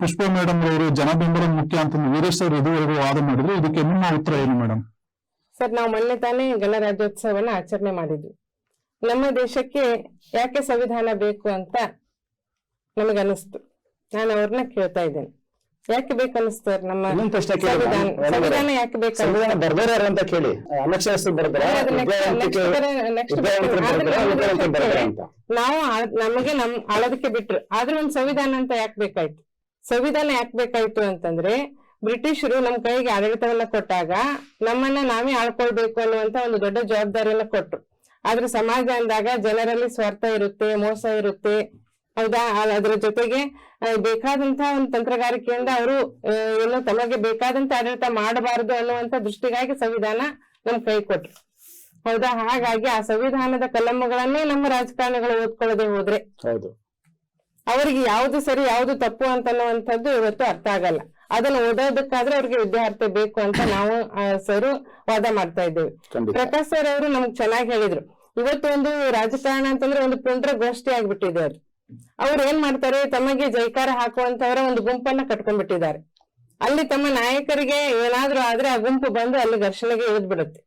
ಪುಷ್ಪ madam ಅವರು ಜನ ಬೆಂಬಲ ಮುಖ್ಯ ಅಂತ ವೀರೇಶ್ ಸರ್ ಇದುವರೆಗೂ ವಾದ ಮಾಡಿದ್ರು. ಇದಕ್ಕೆ ನಿಮ್ಮ ಉತ್ತರ ಏನು ಮೇಡಮ್ ಸರ್ ನಾವು ಮೊನ್ನೆ ತಾನೇ ಗಣರಾಜ್ಯೋತ್ಸವನ ಆಚರಣೆ ಮಾಡಿದ್ವಿ. ನಮ್ಮ ದೇಶಕ್ಕೆ ಯಾಕೆ ಸಂವಿಧಾನ ಬೇಕು ಅಂತ ನಮಗನಿಸ್ತು ನಾನು ಅವ್ರನ್ನ ಕೇಳ್ತಾ ಇದ್ದೇನೆ. ಯಾಕೆ ಬೇಕನ್ನಿಸ್ತು ನಮ್ಮ ಸಂವಿಧಾನ ಸಂವಿಧಾನ ಯಾಕೆ ಬೇಕು ಸಂವಿಧಾನ ಬರ್ದಾರ ಅಂತ ಕೇಳಿ. ನಾವು ನಮಗೆ ನಮ್ ಆಳೋದಕ್ಕೆ ಬಿಟ್ರು. ಆದ್ರೆ ಒಂದ್ ಸಂವಿಧಾನ ಅಂತ ಯಾಕೆ ಬೇಕಾಯ್ತು? ಸಂವಿಧಾನ ಯಾಕೆ ಬೇಕಾಯ್ತು ಅಂತಂದ್ರೆ ಬ್ರಿಟಿಷರು ನಮ್ಮ ಕೈಗೆ ಆಡಳಿತವನ್ನ ಕೊಟ್ಟಾಗ ನಮ್ಮನ್ನ ನಾವೇ ಆಳ್ಕೊಳ್ಬೇಕು ಅನ್ನುವಂತ ಒಂದು ದೊಡ್ಡ ಜವಾಬ್ದಾರಿಯನ್ನ ಕೊಟ್ರು. ಆದ್ರೆ ಸಮಾಜ ಅಂದಾಗ ಜನರಲ್ಲಿ ಸ್ವಾರ್ಥ ಇರುತ್ತೆ, ಮೋಸ ಇರುತ್ತೆ. ಹೌದಾ? ಅದ್ರ ಜೊತೆಗೆ ಬೇಕಾದಂತ ಒಂದು ತಂತ್ರಗಾರಿಕೆಯಿಂದ ಅವರು ಏನು ತಮಗೆ ಬೇಕಾದಂತ ಆಡಳಿತ ಮಾಡಬಾರದು ಅನ್ನುವಂತ ದೃಷ್ಟಿಗಾಗಿ ಸಂವಿಧಾನ ನಮ್ ಕೈ ಕೊಟ್ರು. ಹೌದಾ? ಹಾಗಾಗಿ ಆ ಸಂವಿಧಾನದ ಕಲಮಗಳನ್ನೇ ನಮ್ಮ ರಾಜಕಾರಣಿಗಳು ಓದ್ಕೊಳ್ಳದೆ ಹೋದ್ರೆ. ಹೌದು. ಅವರಿಗೆ ಯಾವ್ದು ಸರಿ ಯಾವ್ದು ತಪ್ಪು ಅಂತ ಅನ್ನುವಂಥದ್ದು ಇವತ್ತು ಅರ್ಥ ಆಗಲ್ಲ. ಅದನ್ನ ಓದೋದಕ್ಕಾದ್ರೆ ಅವ್ರಿಗೆ ವಿದ್ಯಾರ್ಥಿ ಬೇಕು ಅಂತ ನಾವು ಸರ್ ವಾದ ಮಾಡ್ತಾ ಇದ್ದೇವೆ. ಪ್ರಕಾಶ್ ಸರ್ ಅವರು ನಮ್ಗೆ ಚೆನ್ನಾಗಿ ಹೇಳಿದ್ರು. ಇವತ್ತು ಒಂದು ರಾಜಕಾರಣ ಅಂತಂದ್ರೆ ಒಂದು ಪುಂಡ್ರ ಗೋಷ್ಠಿ ಆಗ್ಬಿಟ್ಟಿದೆ ಅದು. ಅವ್ರು ಏನ್ ಮಾಡ್ತಾರೆ ತಮಗೆ ಜೈಕಾರ ಹಾಕುವಂತವರ ಒಂದು ಗುಂಪನ್ನ ಕಟ್ಕೊಂಡ್ಬಿಟ್ಟಿದ್ದಾರೆ. ಅಲ್ಲಿ ತಮ್ಮ ನಾಯಕರಿಗೆ ಏನಾದ್ರೂ ಆದ್ರೆ ಆ ಗುಂಪು ಬಂದು ಅಲ್ಲಿ ಘರ್ಷಣೆಗೆ ಇಳಿದ್ ಬಿಡುತ್ತೆ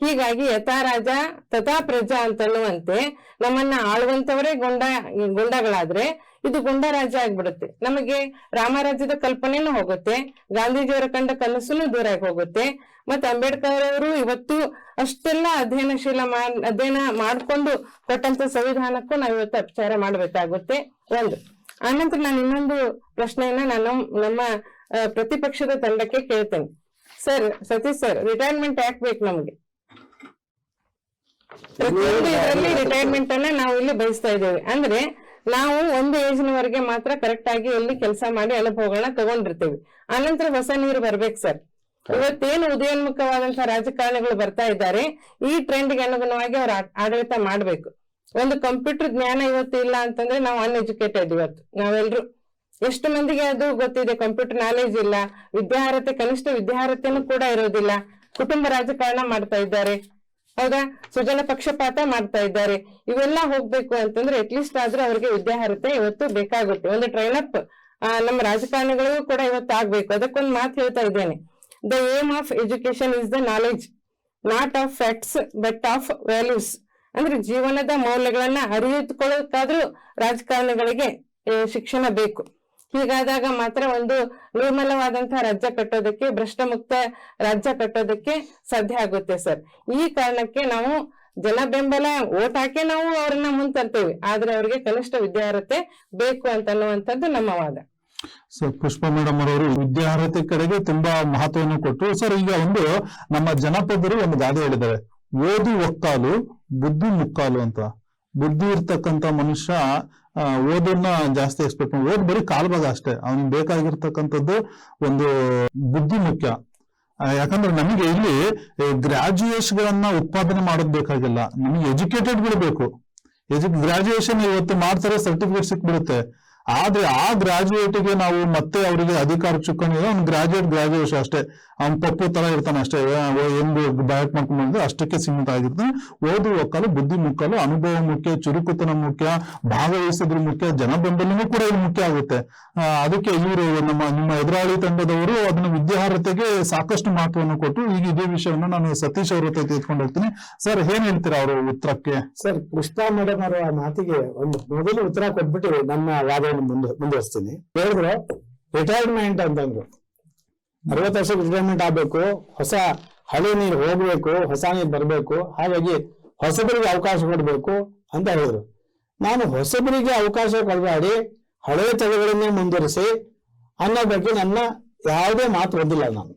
ಹೀಗಾಗಿ ಯಥಾ ರಾಜ ತಥಾ ಪ್ರಜಾ ಅಂತನ್ನುವಂತೆ ನಮ್ಮನ್ನ ಆಳುವಂತವರೇ ಗೊಂಡ, ಗುಂಡಗಳಾದ್ರೆ ಇದು ಗುಂಡ ರಾಜ ಆಗ್ಬಿಡುತ್ತೆ. ನಮಗೆ ರಾಮರಾಜ್ಯದ ಕಲ್ಪನೆನೂ ಹೋಗುತ್ತೆ, ಗಾಂಧೀಜಿಯವರ ಕಂಡ ಕನಸುನು ದೂರ ಆಗಿ ಹೋಗುತ್ತೆ ಮತ್ತೆ ಅಂಬೇಡ್ಕರ್ ಅವರು ಇವತ್ತು ಅಷ್ಟೆಲ್ಲ ಅಧ್ಯಯನಶೀಲ ಅಧ್ಯಯನ ಮಾಡ್ಕೊಂಡು ಕೊಟ್ಟಂತ ಸಂವಿಧಾನಕ್ಕೂ ನಾವು ಇವತ್ತು ಅಪಚಾರ ಮಾಡಬೇಕಾಗುತ್ತೆ. ಒಂದು. ಆನಂತರ ನಾನು ಇನ್ನೊಂದು ಪ್ರಶ್ನೆಯನ್ನ ನಾನು ನಮ್ಮ ಪ್ರತಿಪಕ್ಷದ ತಂಡಕ್ಕೆ ಕೇಳ್ತೇನೆ. ಸರ್, ಸತೀಶ್ ಸರ್ ರಿಟೈರ್ಮೆಂಟ್ ಯಾಕೆ ಬೇಕು ನಮ್ಗೆ. ಪ್ರತಿಯೊಂದು ಇದರಲ್ಲಿ ರಿಟೈರ್ಮೆಂಟ್ ಅನ್ನ ನಾವು ಇಲ್ಲಿ ಬಯಸ್ತಾ ಇದ್ದೇವೆ. ಅಂದ್ರೆ ನಾವು ಒಂದು ಏಜ್ನವರೆಗೆ ಮಾತ್ರ ಕರೆಕ್ಟ್ ಆಗಿ ಇಲ್ಲಿ ಕೆಲಸ ಮಾಡಿ ಅನುಭವಗಳನ್ನ ತಗೊಂಡಿರ್ತೇವೆ. ಆನಂತರ ಹೊಸ ನೀರು ಬರ್ಬೇಕು ಸರ್. ಇವತ್ತೇನು ಉದಯೋನ್ಮುಖವಾದಂತಹ ರಾಜಕಾರಣಿಗಳು ಬರ್ತಾ ಇದ್ದಾರೆ ಈ ಟ್ರೆಂಡ್ಗೆ ಅನುಗುಣವಾಗಿ ಅವ್ರ ಆಡಳಿತ ಮಾಡ್ಬೇಕು. ಒಂದು ಕಂಪ್ಯೂಟರ್ ಜ್ಞಾನ ಇವತ್ತು ಇಲ್ಲ ಅಂತಂದ್ರೆ ನಾವು ಅನ್ಎಜುಕೇಟೆಡ್ ಇವತ್ತು. ನಾವೆಲ್ರು ಎಷ್ಟು ಮಂದಿಗೆ ಅದು ಗೊತ್ತಿದೆ ಕಂಪ್ಯೂಟರ್ ನಾಲೆಜ್ ಇಲ್ಲ ವಿದ್ಯಾರ್ಹತೆ ಕನಿಷ್ಠ ವಿದ್ಯಾರ್ಹತೆನೂ ಕೂಡ ಇರೋದಿಲ್ಲ. ಕುಟುಂಬ ರಾಜಕಾರಣ ಮಾಡ್ತಾ ಇದ್ದಾರೆ. ಹೌದಾ? ಸುಜನ ಪಕ್ಷಪಾತ ಮಾಡ್ತಾ ಇದ್ದಾರೆ. ಇವೆಲ್ಲ ಹೋಗ್ಬೇಕು ಅಂತಂದ್ರೆ ಅಟ್ಲೀಸ್ಟ್ ಆದ್ರೂ ಅವ್ರಿಗೆ ವಿದ್ಯಾರ್ಹತೆ ಇವತ್ತು ಬೇಕಾಗುತ್ತೆ. ಒಂದು ಟ್ರೈನ್ ಅಪ್ ನಮ್ಮ ರಾಜಕಾರಣಿಗಳಿಗೂ ಕೂಡ ಇವತ್ತು ಆಗ್ಬೇಕು. ಅದಕ್ಕೊಂದು ಮಾತು ಹೇಳ್ತಾ ಇದ್ದೇನೆ. The aim of education is the knowledge not of facts but of values ಅಂದ್ರೆ ಜೀವನದ ಮೌಲ್ಯಗಳನ್ನ ಅರಿತುಕೊಳ್ಳೋದಕ್ಕಾದ್ರೂ ರಾಜಕಾರಣಿಗಳಿಗೆ ಶಿಕ್ಷಣ ಬೇಕು. ಹೀಗಾದಾಗ ಮಾತ್ರ ಒಂದು ನಿರ್ಮಲವಾದಂತಹ ರಾಜ್ಯ ಕಟ್ಟೋದಕ್ಕೆ ಭ್ರಷ್ಟ ಮುಕ್ತ ರಾಜ್ಯ ಕಟ್ಟೋದಕ್ಕೆ ಸಾಧ್ಯ ಆಗುತ್ತೆ ಸರ್. ಈ ಕಾರಣಕ್ಕೆ ನಾವು ಜನ ಬೆಂಬಲ ಓಟ್ ಹಾಕಿ ನಾವು ಅವ್ರನ್ನ ಮುಂತರ್ತೇವೆ. ಆದ್ರೆ ಅವ್ರಿಗೆ ಕನಿಷ್ಠ ವಿದ್ಯಾರ್ಹತೆ ಬೇಕು ಅಂತ ಅನ್ನುವಂಥದ್ದು ನಮ್ಮ ವಾದ. ಸರ್, ಪುಷ್ಪ ಮೇಡಮ್ ಅವರು ವಿದ್ಯಾರ್ಹತೆ ಕಡೆಗೆ ತುಂಬಾ ಮಹತ್ವವನ್ನು ಕೊಟ್ಟು, ಸರ್, ಈಗ ಒಂದು ನಮ್ಮ ಜನಪದರು ಒಂದು ಗಾದೆ ಹೇಳಿದ್ದಾರೆ. ಓದು ಒಕ್ಕಾಲು, ಬುದ್ಧಿ ಮುಕ್ಕಾಲು ಅಂತ. ಬುದ್ಧಿ ಇರ್ತಕ್ಕಂತ ಮನುಷ್ಯ ಓದನ್ನ ಜಾಸ್ತಿ ಎಕ್ಸ್ಪೆಕ್ಟ್ ಮಾಡಿ, ಓದ್ ಬರೀ ಕಾಲ್ಭಾಗ ಅಷ್ಟೇ. ಅವ್ನಿಗೆ ಬೇಕಾಗಿರ್ತಕ್ಕಂಥದ್ದು ಒಂದು ಬುದ್ಧಿ ಮುಖ್ಯ. ಯಾಕಂದ್ರೆ ನಮಗೆ ಇಲ್ಲಿ ಗ್ರಾಜುಯೇಷನ್ ಗಳನ್ನ ಉತ್ಪಾದನೆ ಮಾಡೋದ್ ಬೇಕಾಗಿಲ್ಲ. ನಮಗೆ ಎಜುಕೇಟೆಡ್ಗಳು ಬೇಕು. ಎಜು ಗ್ರಾಜುಯೇಷನ್ ಇವತ್ತು ಮಾಡ್ತಾರೆ ಸರ್ಟಿಫಿಕೇಟ್ ಸಿಕ್ಬಿಡುತ್ತೆ. ಆದ್ರೆ ಆ ಗ್ರಾಜುಯೇಟ್ಗೆ ನಾವು ಮತ್ತೆ ಅವರಿಗೆ ಅಧಿಕಾರ ಚುಕ್ಕೊಂಡು ಅವ್ನು ಗ್ರಾಜುಯೇಟ್ ಗ್ರಾಜುಯೇಷನ್ ಅಷ್ಟೇ. ಅವ್ನ ಪಪ್ಪು ತರ ಇರ್ತಾನೆ ಅಷ್ಟೇ. ಹೆಂಗ್ ಬಯಟ್ ಮಾಡ್ಕೊಂಡು ಅಷ್ಟಕ್ಕೆ ಸೀಮಿತ ಆಗಿರ್ತಾನೆ. ಓದು ಒಕ್ಕಲು, ಬುದ್ಧಿ ಮುಕ್ಕಲು, ಅನುಭವ ಮುಖ್ಯ, ಚುರುಕುತನ ಮುಖ್ಯ, ಭಾಗವಹಿಸೋದ್ರ ಮುಖ್ಯ ಜನ ಬೆಂಬಲನೂ ಕೂಡ ಇಲ್ಲಿ ಮುಖ್ಯ ಆಗುತ್ತೆ. ಅದಕ್ಕೆ ಇವರು ನಮ್ಮ, ನಿಮ್ಮ ಎದುರಾಳಿ ತಂಡದವರು ಅದನ್ನ ವಿದ್ಯಾರ್ಹತೆಗೆ ಸಾಕಷ್ಟು ಮಹತ್ವವನ್ನು ಕೊಟ್ಟು ಈಗ ಇದೇ ವಿಷಯವನ್ನು ನಾನು ಸತೀಶ್ ಅವ್ರ ಹತ್ರ ತೆಗೆದುಕೊಂಡು ಹೋಗ್ತೀನಿ. ಸರ್, ಏನ್ ಹೇಳ್ತೀರಾ ಅವರು ಉತ್ತರಕ್ಕೆ? ಸರ್, ಕೃಷ್ಣ ಮೇಡಮ್ ಅವರ ಮಾತಿಗೆ ಒಂದು ಮೊದಲು ಉತ್ತರ ಕೊಟ್ಬಿಟ್ಟು ನನ್ನ ವಾದವನ್ನು ಮುಂದೆ ಮುಂದುವರಿಸ್ತೀನಿ. ಹೇಳಿದ್ರು ರಿಟೈರ್ಮೆಂಟ್ ಅಂತಂದ್ರು. ಅರವತ್ತು ವರ್ಷಕ್ಕೆ ರಿಟೈರ್ಮೆಂಟ್ ಆಗ್ಬೇಕು ಹೊಸ ಹಳೆ ನೀರು ಹೋಗ್ಬೇಕು ಹೊಸ ನೀರು ಬರಬೇಕು ಹಾಗಾಗಿ ಹೊಸಬರಿಗೆ ಅವಕಾಶ ಕೊಡಬೇಕು ಅಂತ ಹೇಳಿದ್ರು. ನಾನು ಹೊಸಬರಿಗೆ ಅವಕಾಶ ಕೊಡಬೇಡಿ ಹಳೆಯ ತಲೆಗಳನ್ನೇ ಮುಂದುವರಿಸಿ ಅನ್ನೋ ಬಗ್ಗೆ ನನ್ನ ಯಾವುದೇ ಮಾತು ಬಂದಿಲ್ಲ ನಾನು.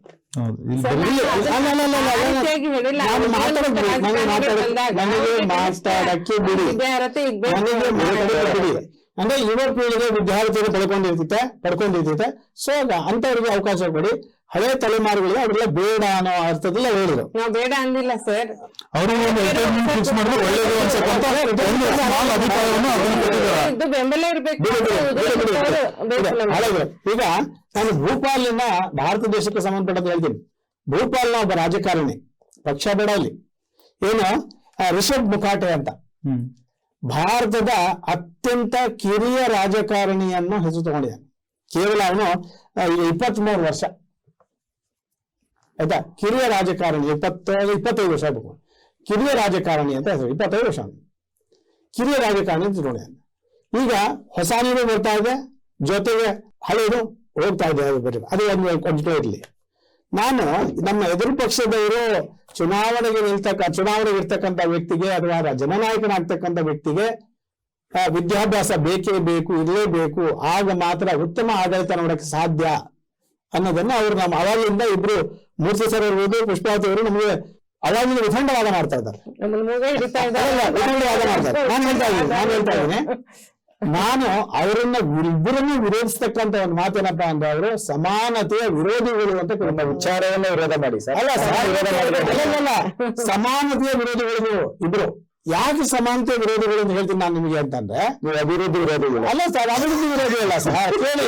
ಮಾತಾಡಕ್ಕೆ ಬಿಡಿ. ಅಂದ್ರೆ ಯುವ ಪೀಳಿಗೆ ವಿದ್ಯಾರ್ಥಿಗಳು ಪಡ್ಕೊಂಡಿರ್ತೈತೆ ಪಡ್ಕೊಂಡಿರ್ತೈತೆ. ಸೊ ಅಂತವ್ರಿಗೆ ಅವಕಾಶ ಕೊಡಿ. ಹಳೆ ತಲೆಮಾರುಗಳಿಗೆ ಅವ್ರಿಗೆಲ್ಲ ಬೇಡ ಅನ್ನೋ ಅರ್ಥದಲ್ಲಿ ಹೇಳಿದ್ರು. ನಾವು ಬೇಡ ಅಂದಿಲ್ಲ ಸರ್. ಅವರು ಬೆಂಬಲ ಇರಬೇಕು. ಈಗ ನಾನು ಭೂಪಾಲ್ನ ಭಾರತ ದೇಶಕ್ಕೆ ಸಂಬಂಧಪಟ್ಟದ್ದು ಹೇಳ್ತೀನಿ. ಭೂಪಾಲ್ನ ಒಬ್ಬ ರಾಜಕಾರಣಿ ಪಕ್ಷ ಬೇಡ ಅಲ್ಲಿ. ಏನು? ಆ, ರಿಷಬ್ ಮುಖಾಟೆ ಅಂತ. ಹ್ಮ್. ಭಾರತದ ಅತ್ಯಂತ ಕಿರಿಯ ರಾಜಕಾರಣಿಯನ್ನು ಹೆಸರು ತಗೊಂಡಿದ್ದಾನೆ ಕೇವಲ ಅವನು ಇಪ್ಪತ್ಮೂರು ವರ್ಷ. ಆಯ್ತಾ? ಕಿರಿಯ ರಾಜಕಾರಣಿ, ಇಪ್ಪತ್ತ, ಇಪ್ಪತ್ತೈದು ವರ್ಷ ಆಗ್ಬೇಕು. ಕಿರಿಯ ರಾಜಕಾರಣಿ ಅಂತ ಹೆಸರು, ಇಪ್ಪತ್ತೈದು ವರ್ಷ ಕಿರಿಯ ರಾಜಕಾರಣಿ ಅಂತ ನೋಡಿ ಈಗ ಹೊಸ ನೀರು ಬರ್ತಾ ಇದೆ, ಜೊತೆಗೆ ಹಳೆಯದು ಹೋಗ್ತಾ ಇದೆ, ಅದು ಬರೀ ಅದು ಒಂದು ಕೊಂಚ ಇರಲಿ ನಾನು ನಮ್ಮ ಎದುರು ಪಕ್ಷದವರು ಚುನಾವಣೆಗೆ ನಿಲ್ತಕ್ಕ ಚುನಾವಣೆಗೆ ಇರ್ತಕ್ಕಂಥ ವ್ಯಕ್ತಿಗೆ ಅಥವಾ ಜನನಾಯಕನಾಗ್ತಕ್ಕಂಥ ವ್ಯಕ್ತಿಗೆ ವಿದ್ಯಾಭ್ಯಾಸ ಬೇಕೇ ಬೇಕು ಇರಲೇಬೇಕು ಆಗ ಮಾತ್ರ ಉತ್ತಮ ಆಡಳಿತ ನೋಡಕ್ಕೆ ಸಾಧ್ಯ ಅನ್ನೋದನ್ನ ಅವರು ನಮ್ಮ ಅವಾಗಿಂದ ಇಬ್ರು ಮೂರ್ತಿ ಸರ್ ಇರ್ಬೋದು ಪುಷ್ಪಾವತಿ ಅವರು ನಮಗೆ ಅವಾಗಿಂದ ವಿಖಂಡವಾದ ಮಾಡ್ತಾ ಇದ್ದಾರೆ. ನಾನು ಹೇಳ್ತಾ ಇದ್ದೀನಿ ನಾನು ಹೇಳ್ತಾ ಇದ್ದೀನಿ. ನಾನು ಅವರನ್ನ ಇಬ್ಬರನ್ನು ವಿರೋಧಿಸತಕ್ಕಂತ ಒಂದು ಮಾತೇನಪ್ಪ ಅಂದ್ರೆ ಅವರು ಸಮಾನತೆಯ ವಿರೋಧಿಗಳು ಅಂತ ನಮ್ಮ ವಿಚಾರವನ್ನ ವಿರೋಧ ಮಾಡಿ ಸರ್. ಅಲ್ಲ. ಸಮಾನತೆಯ ವಿರೋಧಿಗಳು ನೀವು ಇಬ್ರು. ಯಾಕೆ ಸಮಾನತೆ ವಿರೋಧಿಗಳು ಅಂತ ಹೇಳ್ತೀನಿ ನಾನು ನಿಮಗೆ ಅಂತಂದ್ರೆ ನೀವು ಅಭಿವೃದ್ಧಿ ವಿರೋಧಿಗಳು. ಅಲ್ಲ ಸರ್ ಅಭಿವೃದ್ಧಿ ವಿರೋಧಿ ಅಲ್ಲ ಸರ್. ಕೇಳಿ